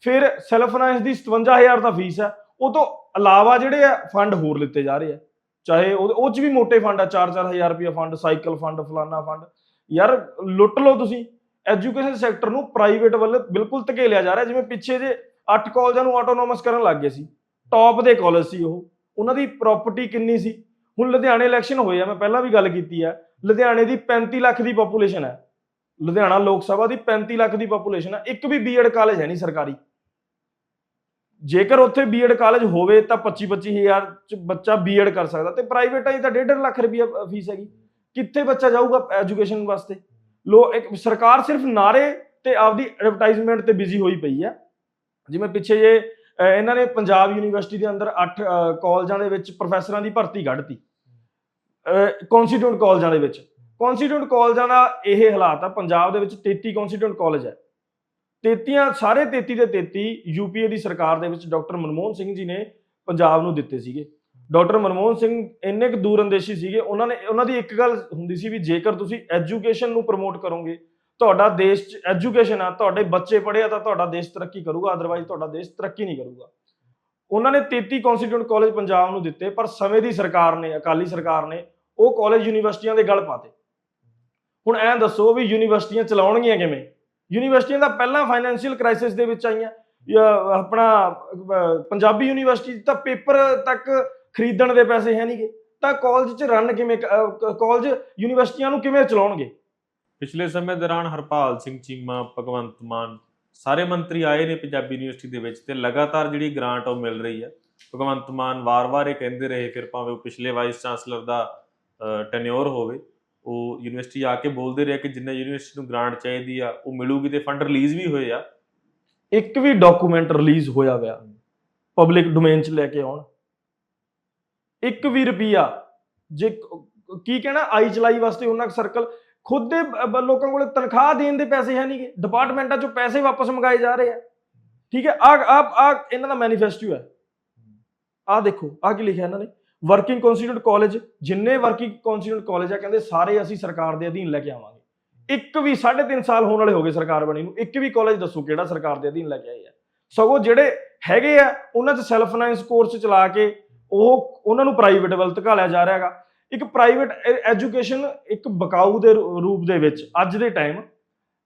ਫਿਰ ਸੈਲਫ ਫਾਈਨਾਂਸ ਦੀ 57000 ਦਾ ਫੀਸ ਹੈ, ਉਹ ਤੋਂ ਇਲਾਵਾ ਜਿਹੜੇ ਆ ਫੰਡ ਹੋਰ ਲਿੱਤੇ ਜਾ ਰਹੇ ਆ। ਚਾਹੇ ਉਹ ਉਹ ਚ ਵੀ ਮੋਟੇ ਫੰਡ ਆ 4-4000 ਰੁਪਏ ਫੰਡ ਸਾਈਕਲ ਫੰਡ ਫਲਾਨਾ ਫੰਡ ਯਾਰ ਲੁੱਟ ਲਓ ਤੁਸੀਂ ਐਜੂਕੇਸ਼ਨ ਸੈਕਟਰ ਨੂੰ ਪ੍ਰਾਈਵੇਟ ਵੱਲ ਬਿਲਕੁਲ ਧਕੇਲਿਆ ਜਾ ਰਿਹਾ, ਜਿਵੇਂ ਪਿੱਛੇ ਜੇ 8 ਕਾਲਜਾਂ ਨੂੰ ਆਟੋਨੋਮਸ ਕਰਨ ਲੱਗ ਗਏ ਸੀ। ਟੌਪ ਦੇ ਕਾਲਜ ਸੀ ਉਹ। ਉਹਨਾਂ ਦੀ ਪ੍ਰਾਪਰਟੀ ਕਿੰਨੀ ਸੀ? ਹੁਣ ਲੁਧਿਆਣੇ ਇਲੈਕਸ਼ਨ ਹੋਏ ਆ, ਮੈਂ ਪਹਿਲਾਂ ਵੀ ਗੱਲ ਕੀਤੀ ਆ। ਲੁਧਿਆਣੇ ਦੀ 35 ਲੱਖ ਦੀ ਪੋਪੂਲੇਸ਼ਨ ਹੈ ਲੁਧਿਆਣਾ ਲੋਕ ਸਭਾ ਦੀ 35 ਲੱਖ ਦੀ ਪੋਪੂਲੇਸ਼ਨ ਹੈ ਇੱਕ ਵੀ ਬੀਐਡ ਕਾਲਜ ਹੈ ਨਹੀਂ ਸਰਕਾਰੀ। ਜੇਕਰ ਉੱਥੇ ਬੀਐਡ ਕਾਲਜ ਹੋਵੇ ਤਾਂ 25 25000 ਚ ਬੱਚਾ ਬੀਐਡ ਕਰ ਸਕਦਾ ਤੇ ਪ੍ਰਾਈਵੇਟ ਆਈ ਤਾਂ 1.5 ਲੱਖ ਰੁਪਏ ਫੀਸ ਹੈਗੀ। ਕਿੱਥੇ ਬੱਚਾ ਜਾਊਗਾ ਐਜੂਕੇਸ਼ਨ ਵਾਸਤੇ? ਲੋ, ਇੱਕ ਸਰਕਾਰ ਸਿਰਫ ਨਾਰੇ ਤੇ ਆਪਦੀ ਐਡਵਰਟਾਈਜ਼ਮੈਂਟ ਤੇ ਬਿਜ਼ੀ ਹੋਈ ਪਈ ਹੈ ਜਿਵੇਂ ਪਿੱਛੇ ਜੇ ਇਹਨਾਂ ਨੇ ਪੰਜਾਬ ਯੂਨੀਵਰਸਿਟੀ ਦੇ ਅੰਦਰ 8 ਕਾਲਜਾਂ ਦੇ ਵਿੱਚ ਪ੍ਰੋਫੈਸਰਾਂ ਦੀ ਭਰਤੀ ਕੱਢਤੀ। ਕਨਸਟੀਟਿਊਟ ਕਾਲਜਾਂ ਦੇ ਵਿੱਚ। ਕਨਸਟੀਟਿਊਟ ਕਾਲਜਾਂ ਦਾ ਇਹ ਹਾਲਾਤ ਆ, ਪੰਜਾਬ ਦੇ ਵਿੱਚ 33 ਕਨਸਟੀਟਿਊਟ ਕਾਲਜ ਹੈ। 33 ਸਾਰੇ 33 ਦੇ 33 ਯੂਪੀਏ ਦੀ ਸਰਕਾਰ ਦੇ ਵਿੱਚ ਡਾਕਟਰ ਮਨਮੋਹਨ ਸਿੰਘ ਜੀ ਨੇ ਪੰਜਾਬ ਨੂੰ ਦਿੱਤੇ ਸੀਗੇ। ਡਾਕਟਰ ਮਨਮੋਹਨ ਸਿੰਘ ਇੰਨੇ ਕੁ ਦੂਰ ਅੰਦੇਸ਼ੀ ਸੀਗੇ, ਉਹਨਾਂ ਨੇ, ਉਹਨਾਂ ਦੀ ਇੱਕ ਗੱਲ ਹੁੰਦੀ ਸੀ ਵੀ ਜੇਕਰ ਤੁਸੀਂ ਐਜੂਕੇਸ਼ਨ ਨੂੰ ਪ੍ਰਮੋਟ ਕਰੋਗੇ ਤੁਹਾਡਾ ਦੇਸ਼ 'ਚ ਐਜੂਕੇਸ਼ਨ ਆ, ਤੁਹਾਡੇ ਬੱਚੇ ਪੜ੍ਹੇ ਆ ਤਾਂ ਤੁਹਾਡਾ ਦੇਸ਼ ਤਰੱਕੀ ਕਰੂਗਾ ਅਦਰਵਾਈਜ਼ ਤੁਹਾਡਾ ਦੇਸ਼ ਤਰੱਕੀ ਨਹੀਂ ਕਰੂਗਾ। ਉਹਨਾਂ ਨੇ 33 ਕਨਸਟੀਟਿਊਟ ਕਾਲਜ ਪੰਜਾਬ ਨੂੰ ਦਿੱਤੇ, ਪਰ ਸਮੇਂ ਦੀ ਸਰਕਾਰ ਨੇ, ਅਕਾਲੀ ਸਰਕਾਰ ਨੇ ਉਹ ਕਾਲਜ ਯੂਨੀਵਰਸਿਟੀਆਂ ਦੇ ਗਲ ਪਾਤੇ। ਹੁਣ ਐਂ ਦੱਸੋ ਵੀ ਯੂਨੀਵਰਸਿਟੀਆਂ ਚਲਾਉਣਗੀਆਂ ਕਿਵੇਂ? ਯੂਨੀਵਰਸਿਟੀਆਂ ਦਾ ਪਹਿਲਾਂ ਫਾਈਨੈਂਸ਼ੀਅਲ ਕ੍ਰਾਈਸਿਸ ਦੇ ਵਿੱਚ ਆਈਆਂ। ਆਪਣਾ ਪੰਜਾਬੀ ਯੂਨੀਵਰਸਿਟੀ 'ਚ ਤਾਂ ਪੇਪਰ ਤੱਕ ਖਰੀਦਣ ਦੇ ਪੈਸੇ ਹੈ ਨਹੀਂਗੇ ਤਾਂ ਕਾਲਜ 'ਚ ਰਨ ਕਿਵੇਂ ਕਾਲਜ ਯੂਨੀਵਰਸਿਟੀਆਂ ਨੂੰ ਕਿਵੇਂ ਚਲਾਉਣਗੇ? ਪਿਛਲੇ ਸਮੇਂ ਦੌਰਾਨ ਹਰਪਾਲ ਸਿੰਘ, ਚੀਮਾ, ਭਗਵੰਤ ਮਾਨ ਸਾਰੇ ਮੰਤਰੀ ਆਏ ਨੇ ਪੰਜਾਬੀ ਯੂਨੀਵਰਸਿਟੀ ਦੇ ਵਿੱਚ ਤੇ ਲਗਾਤਾਰ ਜਿਹੜੀ ਗ੍ਰਾਂਟ ਉਹ ਮਿਲ ਰਹੀ ਹੈ ਭਗਵੰਤ ਮਾਨ ਵਾਰ-ਵਾਰ ਇਹ ਕਹਿੰਦੇ ਰਹੇ ਫਿਰ ਭਾਵੇਂ ਉਹ ਪਿਛਲੇ ਵਾਈਸ ਚਾਂਸਲਰ ਦਾ ਟੈਨਿਓਰ ਹੋਵੇ, ਉਹ ਯੂਨੀਵਰਸਿਟੀ ਆ ਕੇ ਬੋਲਦੇ ਰਹੇ ਕਿ ਜਿੰਨਾ ਯੂਨੀਵਰਸਿਟੀ ਨੂੰ ਗ੍ਰਾਂਟ ਚਾਹੀਦੀ ਆ, ਉਹ ਮਿਲੂਗੀ ਤੇ ਫੰਡ ਰਿਲੀਜ਼ ਵੀ ਹੋਏ ਆ। ਇੱਕ ਵੀ ਡਾਕੂਮੈਂਟ ਰਿਲੀਜ਼ ਹੋਇਆ ਹੋਇਆ ਪਬਲਿਕ ਡੋਮੇਨ 'ਚ ਲੈ ਕੇ ਆਉਣ। ਇੱਕ ਵੀ ਰੁਪਿਆ ਜੇ ਕੀ ਕਹਿਣਾ, ਆਈ ਚਲਾਈ ਵਾਸਤੇ ਉਹਨਾਂ ਸਰਕਲ ਖੁਦ ਦੇ ਲੋਕਾਂ ਕੋਲ ਤਨਖਾਹ ਦੇਣ ਦੇ ਪੈਸੇ ਹੈ ਨਹੀਂਗੇ। ਡਿਪਾਰਟਮੈਂਟਾਂ 'ਚੋਂ ਪੈਸੇ ਵਾਪਸ ਮੰਗਾਏ ਜਾ ਰਹੇ ਆ। ਠੀਕ ਹੈ? ਆ ਆ ਆ ਇਹਨਾਂ ਦਾ ਮੈਨੀਫੈਸਟੋ ਹੈ। ਆ ਦੇਖੋ ਆ ਕੀ ਲਿਖਿਆ ਇਹਨਾਂ ਨੇ? ਵਰਕਿੰਗ ਕਨਸਟੀਟਿਊਟ ਕਾਲਜ ਜਿੰਨੇ ਵਰਕਿੰਗ ਕਨਸਟੀਟਿਊਟ ਕਾਲਜ ਆ, ਕਹਿੰਦੇ ਸਾਰੇ ਅਸੀਂ ਸਰਕਾਰ ਦੇ ਅਧੀਨ ਲੈ ਕੇ ਆਵਾਂਗੇ। ਇੱਕ ਵੀ 3.5 ਸਾਲ ਹੋਣ ਵਾਲੇ ਹੋ ਗਏ ਸਰਕਾਰ ਬਣੀ ਨੂੰ। ਇੱਕ ਵੀ ਕਾਲਜ ਦੱਸੋ ਕਿਹੜਾ ਸਰਕਾਰ ਦੇ ਅਧੀਨ ਲੈ ਕੇ ਆਏ ਆ। ਸਗੋਂ ਜਿਹੜੇ ਹੈਗੇ ਆ, ਉਹਨਾਂ 'ਚ ਸੈਲਫ ਫਾਈਨਾਂਸ ਕੋਰਸ ਚਲਾ ਕੇ ਉਹ ਉਹਨਾਂ ਨੂੰ ਪ੍ਰਾਈਵੇਟ ਵੱਲ ਧਕਾਲਿਆ ਜਾ ਰਿਹਾ ਹੈਗਾ। ਇੱਕ ਪ੍ਰਾਈਵੇਟ ਐਜੂਕੇਸ਼ਨ e- ਇੱਕ ਬਕਾਊ ਦੇ ਰੂ- ਰੂਪ ਦੇ ਵਿੱਚ ਅੱਜ ਦੇ ਟਾਈਮ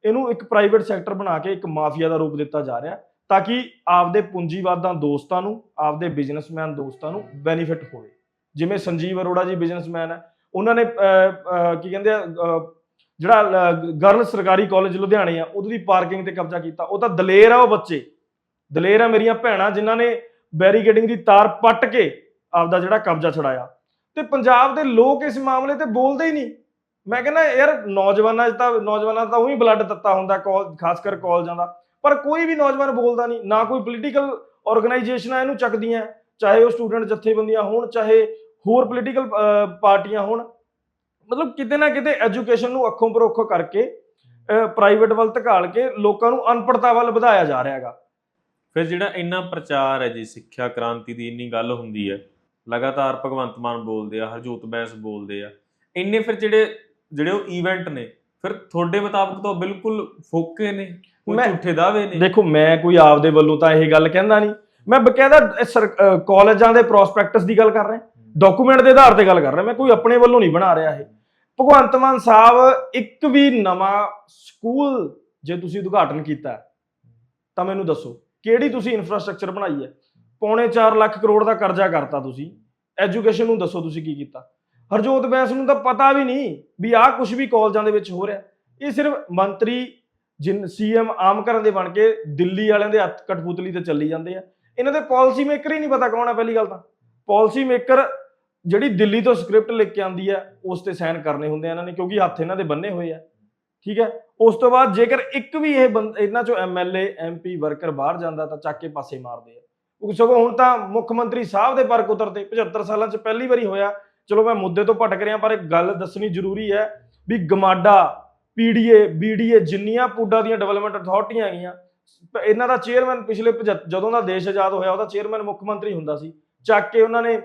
ਇਹਨੂੰ ਇੱਕ ਪ੍ਰਾਈਵੇਟ ਸੈਕਟਰ ਬਣਾ ਕੇ ਇੱਕ ਮਾਫੀਆ ਦਾ ਰੂਪ ਦਿੱਤਾ ਜਾ ਰਿਹਾ ਤਾਂ ਕਿ ਆਪਦੇ ਪੂੰਜੀਵਾਦਾਂ ਦੋਸਤਾਂ ਨੂੰ, ਆਪਦੇ ਬਿਜ਼ਨਸਮੈਨ ਦੋਸਤਾਂ ਨੂੰ ਬੈਨੀਫਿਟ ਹੋਵੇ। ਜਿਵੇਂ ਸੰਜੀਵ ਅਰੋੜਾ ਜੀ ਬਿਜ਼ਨਸਮੈਨ ਹੈ, ਉਹਨਾਂ ਨੇ ਕੀ ਕਹਿੰਦੇ ਆ ਜਿਹੜਾ ਗਰਲ ਸਰਕਾਰੀ ਕਾਲਜ ਲੁਧਿਆਣੇ ਆ, ਉਹਦੀ ਪਾਰਕਿੰਗ ਤੇ ਕਬਜ਼ਾ ਕੀਤਾ। ਉਹ ਤਾਂ ਦਲੇਰ ਆ ਉਹ ਬੱਚੇ। ਦਲੇਰ ਆ ਮੇਰੀਆਂ ਭੈਣਾਂ ਜਿਨ੍ਹਾਂ ਨੇ ਬੈਰੀਕੇਡਿੰਗ ਦੀ ਤਾਰ ਪੱਟ ਕੇ ਆਪਦਾ ਜਿਹੜਾ ਕਬਜ਼ਾ ਛਡਾਇਆ। ਤੇ ਪੰਜਾਬ ਦੇ ਲੋਕ ਇਸ ਮਾਮਲੇ ਤੇ ਬੋਲਦੇ ਹੀ ਨਹੀਂ। ਮੈਂ ਕਹਿੰਦਾ, ਯਾਰ ਨੌਜਵਾਨਾਂ 'ਚ ਤਾਂ, ਨੌਜਵਾਨਾਂ ਦਾ ਉਹੀ ਬਲੱਡ ਤੱਤਾ ਹੁੰਦਾ ਕਾਲ ਖਾਸ ਕਰ ਕਾਲਜਾਂ ਦਾ। ਪਰ ਕੋਈ ਵੀ ਨੌਜਵਾਨ ਬੋਲਦਾ ਨਹੀਂ, ਨਾ ਕੋਈ ਪੋਲੀਟੀਕਲ ਆਰਗੇਨਾਈਜੇਸ਼ਨਾਂ ਇਹਨੂੰ ਚੱਕਦੀਆਂ। ਚਾਹੇ ਉਹ ਸਟੂਡੈਂਟ ਜਥੇਬੰਦੀਆਂ ਹੋਣ, ਚਾਹੇ ਹੋਰ ਪੋਲੀਟੀਕਲ ਪਾਰਟੀਆਂ ਹੋਣ। ਮਤਲਬ ਕਿਤੇ ਨਾ ਕਿਤੇ ਐਜੂਕੇਸ਼ਨ ਨੂੰ ਅੱਖੋਂ ਪਰੋਖੋ ਕਰਕੇ ਪ੍ਰਾਈਵੇਟ ਵੱਲ ਧਕਾਲ ਕੇ ਲੋਕਾਂ ਨੂੰ ਅਨਪੜਤਾ ਵੱਲ ਵਧਾਇਆ ਜਾ ਰਿਹਾ ਹੈਗਾ। ਫਿਰ ਜਿਹੜਾ ਇੰਨਾ ਪ੍ਰਚਾਰ ਹੈ ਜੀ, ਸਿੱਖਿਆ ਕ੍ਰਾਂਤੀ ਦੀ ਇੰਨੀ ਗੱਲ ਹੁੰਦੀ ਹੈ ਲਗਾਤਾਰ ਭਗਵੰਤ ਮਾਨ ਬੋਲਦੇ ਆ ਹਰਜੋਤ ਬੈਂਸ ਬੋਲਦੇ ਆ। ਇੰਨੇ ਫਿਰ ਜਿਹੜੇ ਜਿਹੜੇ ਉਹ ਇਵੈਂਟ ਨੇ ਫਿਰ ਤੁਹਾਡੇ ਮੁਤਾਬਕ ਤਾਂ ਬਿਲਕੁਲ ਫੋਕੇ ਨੇ ਕੋਈ ਝੂਠੇ ਦਾਅਵੇ ਨੇ? ਦੇਖੋ ਮੈਂ ਕੋਈ ਆਪਦੇ ਵੱਲੋਂ ਤਾਂ ਇਹ ਗੱਲ ਕਹਿੰਦਾ ਨਹੀਂ। ਮੈਂ ਬਕਾਇਦਾ ਕਾਲਜਾਂ ਦੇ ਪ੍ਰੋਸਪੈਕਟਸ ਦੀ ਗੱਲ ਕਰ ਰਿਹਾ। ਡਾਕੂਮੈਂਟ ਦੇ ਆਧਾਰ ਤੇ ਗੱਲ ਕਰ ਰਿਹਾ। ਮੈਂ ਕੋਈ ਆਪਣੇ ਵੱਲੋਂ ਨਹੀਂ ਬਣਾ ਰਿਹਾ ਇਹ। ਭਗਵੰਤ ਮਾਨ ਸਾਹਿਬ ਇੱਕ ਵੀ ਨਵਾਂ ਸਕੂਲ ਜੇ ਤੁਸੀਂ ਉਦਘਾਟਨ ਕੀਤਾ ਤਾਂ ਮੈਨੂੰ ਦੱਸੋ ਕਿਹੜੀ ਤੁਸੀਂ ਇਨਫਰਾਸਟ੍ਰਕਚਰ ਬਣਾਈ ਹੈ? ਪੌਣੇ 4 ਲੱਖ ਕਰੋੜ ਦਾ ਕਰਜ਼ਾ ਕਰਤਾ ਤੁਸੀਂ। ਐਜੂਕੇਸ਼ਨ ਨੂੰ ਦੱਸੋ ਤੁਸੀਂ ਕੀ ਕੀਤਾ। ਹਰਜੋਤ ਬੈਂਸ ਨੂੰ ਤਾਂ ਪਤਾ ਵੀ ਨਹੀਂ ਵੀ ਆਹ ਕੁਝ ਵੀ ਕਾਲਜਾਂ ਦੇ ਵਿੱਚ ਹੋ ਰਿਹਾ। ਇਹ ਸਿਰਫ ਮੰਤਰੀ ਜਿਨ ਸੀਐਮ ਆਮ ਘਰਾਂ ਦੇ ਬਣ ਕੇ ਦਿੱਲੀ ਵਾਲਿਆਂ ਦੇ ਹੱਥ ਕਠਪੁਤਲੀ ਤੇ ਚੱਲੀ ਜਾਂਦੇ ਆ। ਇਹਨਾਂ ਦੇ ਪਾਲਿਸੀ ਮੇਕਰ ਹੀ ਨਹੀਂ ਪਤਾ ਕੌਣ ਹੈ ਪਹਿਲੀ ਗੱਲ ਤਾਂ। ਪਾਲਿਸੀ ਮੇਕਰ ਜਿਹੜੀ ਦਿੱਲੀ ਤੋਂ ਸਕ੍ਰਿਪਟ ਲਿਖ ਕੇ ਆਂਦੀ ਹੈ ਉਸ ਤੇ ਸਾਈਨ ਕਰਨੇ ਹੁੰਦੇ ਆ ਇਹਨਾਂ ਨੇ, ਕਿਉਂਕਿ ਹੱਥ ਇਹਨਾਂ ਦੇ ਬੰਨੇ ਹੋਏ ਆ। ਠੀਕ ਹੈ? ਉਸ ਤੋਂ ਬਾਅਦ ਜੇਕਰ ਇੱਕ ਵੀ ਇਹ ਬੰਦ- ਇਹਨਾਂ ਚੋਂ ਐਮਐਲਏ ਐਮਪੀ ਵਰਕਰ ਬਾਹਰ ਜਾਂਦਾ ਤਾਂ ਚੱਕ ਕੇ ਪਾਸੇ ਮਾਰਦੇ ਆ। ਕਿਉਂਕਿ ਸਗੋਂ ਹੁਣ ਤਾਂ ਮੁੱਖ ਮੰਤਰੀ ਸਾਹਿਬ ਦੇ ਪਰਕ ਉਤਰਦੇ 75 ਸਾਲਾਂ 'ਚ ਪਹਿਲੀ ਵਾਰੀ ਹੋਇਆ। ਚਲੋ ਮੈਂ ਮੁੱਦੇ ਤੋਂ ਭਟਕ ਰਿਹਾ, ਪਰ ਇੱਕ ਗੱਲ ਦੱਸਣੀ ਜ਼ਰੂਰੀ ਹੈ ਵੀ ਗਮਾਡਾ, ਪੀਡੀਏ, ਬੀਡੀਏ ਜਿੰਨੀਆਂ ਪੂਡਾ ਦੀਆਂ ਡਿਵੈਲਪਮੈਂਟ ਅਥਾਰਟੀਆਂ ਹੈਗੀਆਂ, ਪ- ਇਹਨਾਂ ਦਾ ਚੇਅਰਮੈਨ ਪਿਛਲੇ 75 ਜਦੋਂ ਦਾ ਦੇਸ਼ ਆਜ਼ਾਦ ਹੋਇਆ, ਉਹਦਾ ਚੇਅਰਮੈਨ ਮੁੱਖ ਮੰਤਰੀ ਹੁੰਦਾ ਸੀ। ਚੱਕ ਕੇ ਉਹਨਾਂ ਨੇ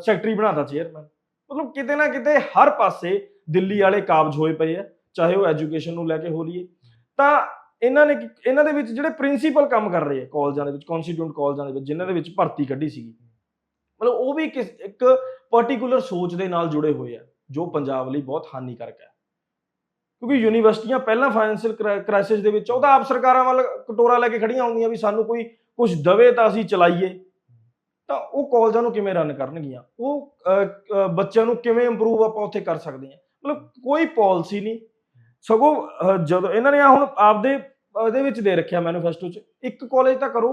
ਸੈਕਟਰੀ ਬਣਾਤਾ ਚੇਅਰਮੈਨ ਮਤਲਬ ਕਿਤੇ ਨਾ ਕਿਤੇ ਹਰ ਪਾਸੇ ਦਿੱਲੀ ਵਾਲੇ ਕਾਬਜ ਹੋਏ ਪਏ ਆ, ਚਾਹੇ ਉਹ ਐਜੂਕੇਸ਼ਨ ਨੂੰ ਲੈ ਕੇ ਹੋ ਲਈਏ। ਤਾਂ ਇਹਨਾਂ ਨੇ ਇਹਨਾਂ ਦੇ ਵਿੱਚ ਜਿਹੜੇ ਪ੍ਰਿੰਸੀਪਲ ਕੰਮ ਕਰ ਰਹੇ ਆ ਕਾਲਜਾਂ ਦੇ ਵਿੱਚ ਕਨਸਟੀਟਿਊਟ ਕਾਲਜਾਂ ਦੇ ਵਿੱਚ ਜਿਨ੍ਹਾਂ ਦੇ ਵਿੱਚ ਭਰਤੀ ਕੱਢੀ ਸੀਗੀ। ਮਤਲਬ ਉਹ ਵੀ ਕਿਸ ਇੱਕ ਪਾਰਟਿਕੂਲਰ ਸੋਚ ਦੇ ਨਾਲ ਜੁੜੇ ਹੋਏ ਆ ਜੋ ਪੰਜਾਬ ਲਈ ਬਹੁਤ ਹਾਨੀਕਾਰਕ ਹੈ ਕਿਉਂਕਿ ਯੂਨੀਵਰਸਿਟੀਆਂ ਪਹਿਲਾਂ ਫਾਈਨੈਂਸ਼ੀਅਲ ਕ੍ਰਾਈਸਿਸ ਦੇ ਵਿੱਚ ਆ, ਉਹ ਤਾਂ ਆਪ ਸਰਕਾਰਾਂ ਵੱਲ ਕਟੋਰਾ ਲੈ ਕੇ ਖੜੀਆਂ ਹੁੰਦੀਆਂ ਵੀ ਸਾਨੂੰ ਕੋਈ ਕੁਝ ਦਵੇ ਤਾਂ ਅਸੀਂ ਚਲਾਈਏ। ਤਾਂ ਉਹ ਕਾਲਜਾਂ ਨੂੰ ਕਿਵੇਂ ਰਨ ਕਰਨਗੀਆਂ? ਉਹ ਬੱਚਿਆਂ ਨੂੰ ਕਿਵੇਂ ਇੰਪਰੂਵ ਆਪਾਂ ਉੱਥੇ ਕਰ ਸਕਦੇ ਹਾਂ ਮਤਲਬ ਕੋਈ ਪਾਲਿਸੀ ਨਹੀਂ। ਸਗੋਂ ਜਦੋਂ ਇਹਨਾਂ ਨੇ ਆਹ ਹੁਣ ਆਪਦੇ ਉਹਦੇ ਵਿੱਚ ਦੇ ਰੱਖਿਆ ਮੈਨੀਫੈਸਟੋ 'ਚ। ਇੱਕ ਕਾਲਜ ਤਾਂ ਕਰੋ।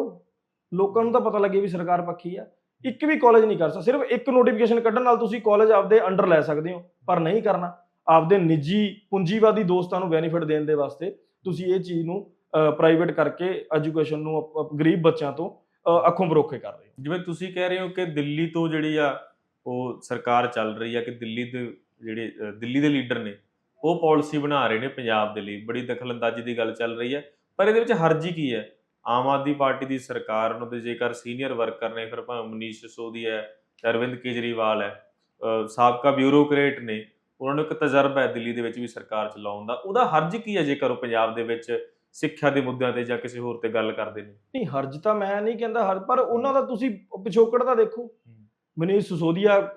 ਲੋਕਾਂ ਨੂੰ ਤਾਂ ਪਤਾ ਲੱਗੇ ਵੀ ਸਰਕਾਰ ਪੱਖੀ ਆ। ਇੱਕ ਵੀ ਕਾਲਜ ਨਹੀਂ ਕਰ ਸਕਦਾ ਸਿਰਫ ਇੱਕ ਨੋਟੀਫਿਕੇਸ਼ਨ ਕੱਢਣ ਨਾਲ ਤੁਸੀਂ ਕਾਲਜ ਆਪਦੇ ਅੰਡਰ ਲੈ ਸਕਦੇ ਹੋ, ਪਰ ਨਹੀਂ ਕਰਨਾ। ਆਪਦੇ ਨਿੱਜੀ, ਪੂੰਜੀਵਾਦੀ ਦੋਸਤਾਂ ਨੂੰ ਬੈਨੀਫਿਟ ਦੇਣ ਦੇ ਵਾਸਤੇ ਤੁਸੀਂ ਇਹ ਚੀਜ਼ ਨੂੰ ਪ੍ਰਾਈਵੇਟ ਕਰਕੇ ਐਜੂਕੇਸ਼ਨ ਨੂੰ ਗਰੀਬ ਬੱਚਿਆਂ ਤੋਂ ਅੱਖੋਂ ਬਰੋਕੇ ਕਰ ਰਹੇ ਹੋ। ਜਿਵੇਂ ਤੁਸੀਂ ਕਹਿ ਰਹੇ ਹੋ ਕਿ ਦਿੱਲੀ ਤੋਂ ਜਿਹੜੀ ਆ ਉਹ ਸਰਕਾਰ ਚੱਲ ਰਹੀ ਆ ਕਿ ਦਿੱਲੀ ਦੇ ਜਿਹੜੇ ਦਿੱਲੀ ਦੇ ਲੀਡਰ ਨੇ ਉਹ ਪਾਲਿਸੀ ਬਣਾ ਰਹੇ ਨੇ ਪੰਜਾਬ ਦੇ ਲਈ, ਬੜੀ ਦਖਲਅੰਦਾਜ਼ੀ ਦੀ ਗੱਲ ਚੱਲ ਰਹੀ ਹੈ, ਪਰ ਇਹਦੇ ਵਿੱਚ ਹਰਜੀ ਕੀ ਹੈ? ਆਮ ਆਦਮੀ ਪਾਰਟੀ ਦੀ ਸਰਕਾਰ ਨੂੰ ਤੇ ਜੇਕਰ ਸੀਨੀਅਰ ਵਰਕਰ ਨੇ, ਫਿਰ ਭਾਵੇਂ ਮਨੀਸ਼ ਸਿਸੋਦੀ ਹੈ ਅਰਵਿੰਦ ਕੇਜਰੀਵਾਲ ਹੈ ਸਾਬਕਾ ਬਿਊਰੋਕਰੇਟ ਨੇ, ਉਹਨਾਂ ਨੂੰ ਇੱਕ ਤਜਰਬਾ ਹੈ ਦਿੱਲੀ ਦੇ ਵਿੱਚ ਵੀ ਸਰਕਾਰ ਚਲਾਉਣ ਦਾ। ਉਹਦਾ ਹਰਜ ਕੀ ਹੈ ਜੇਕਰ ਉਹ ਪੰਜਾਬ ਦੇ ਵਿੱਚ ਸਿੱਖਿਆ ਦੇ ਮੁੱਦਿਆਂ ਤੇ ਜਾਂ ਕਿਸੇ ਹੋਰ ਤੇ ਗੱਲ ਕਰਦੇ ਨੇ? ਨਹੀਂ, ਹਰਜ ਤਾਂ ਮੈਂ ਨਹੀਂ ਕਹਿੰਦਾ ਹਰ, ਪਰ ਉਹਨਾਂ ਦਾ ਤੁਸੀਂ ਪਿਛੋਕੜ ਤਾਂ ਦੇਖੋ। ਮਨੀਸ਼ ਸਿਸੋਦੀਆ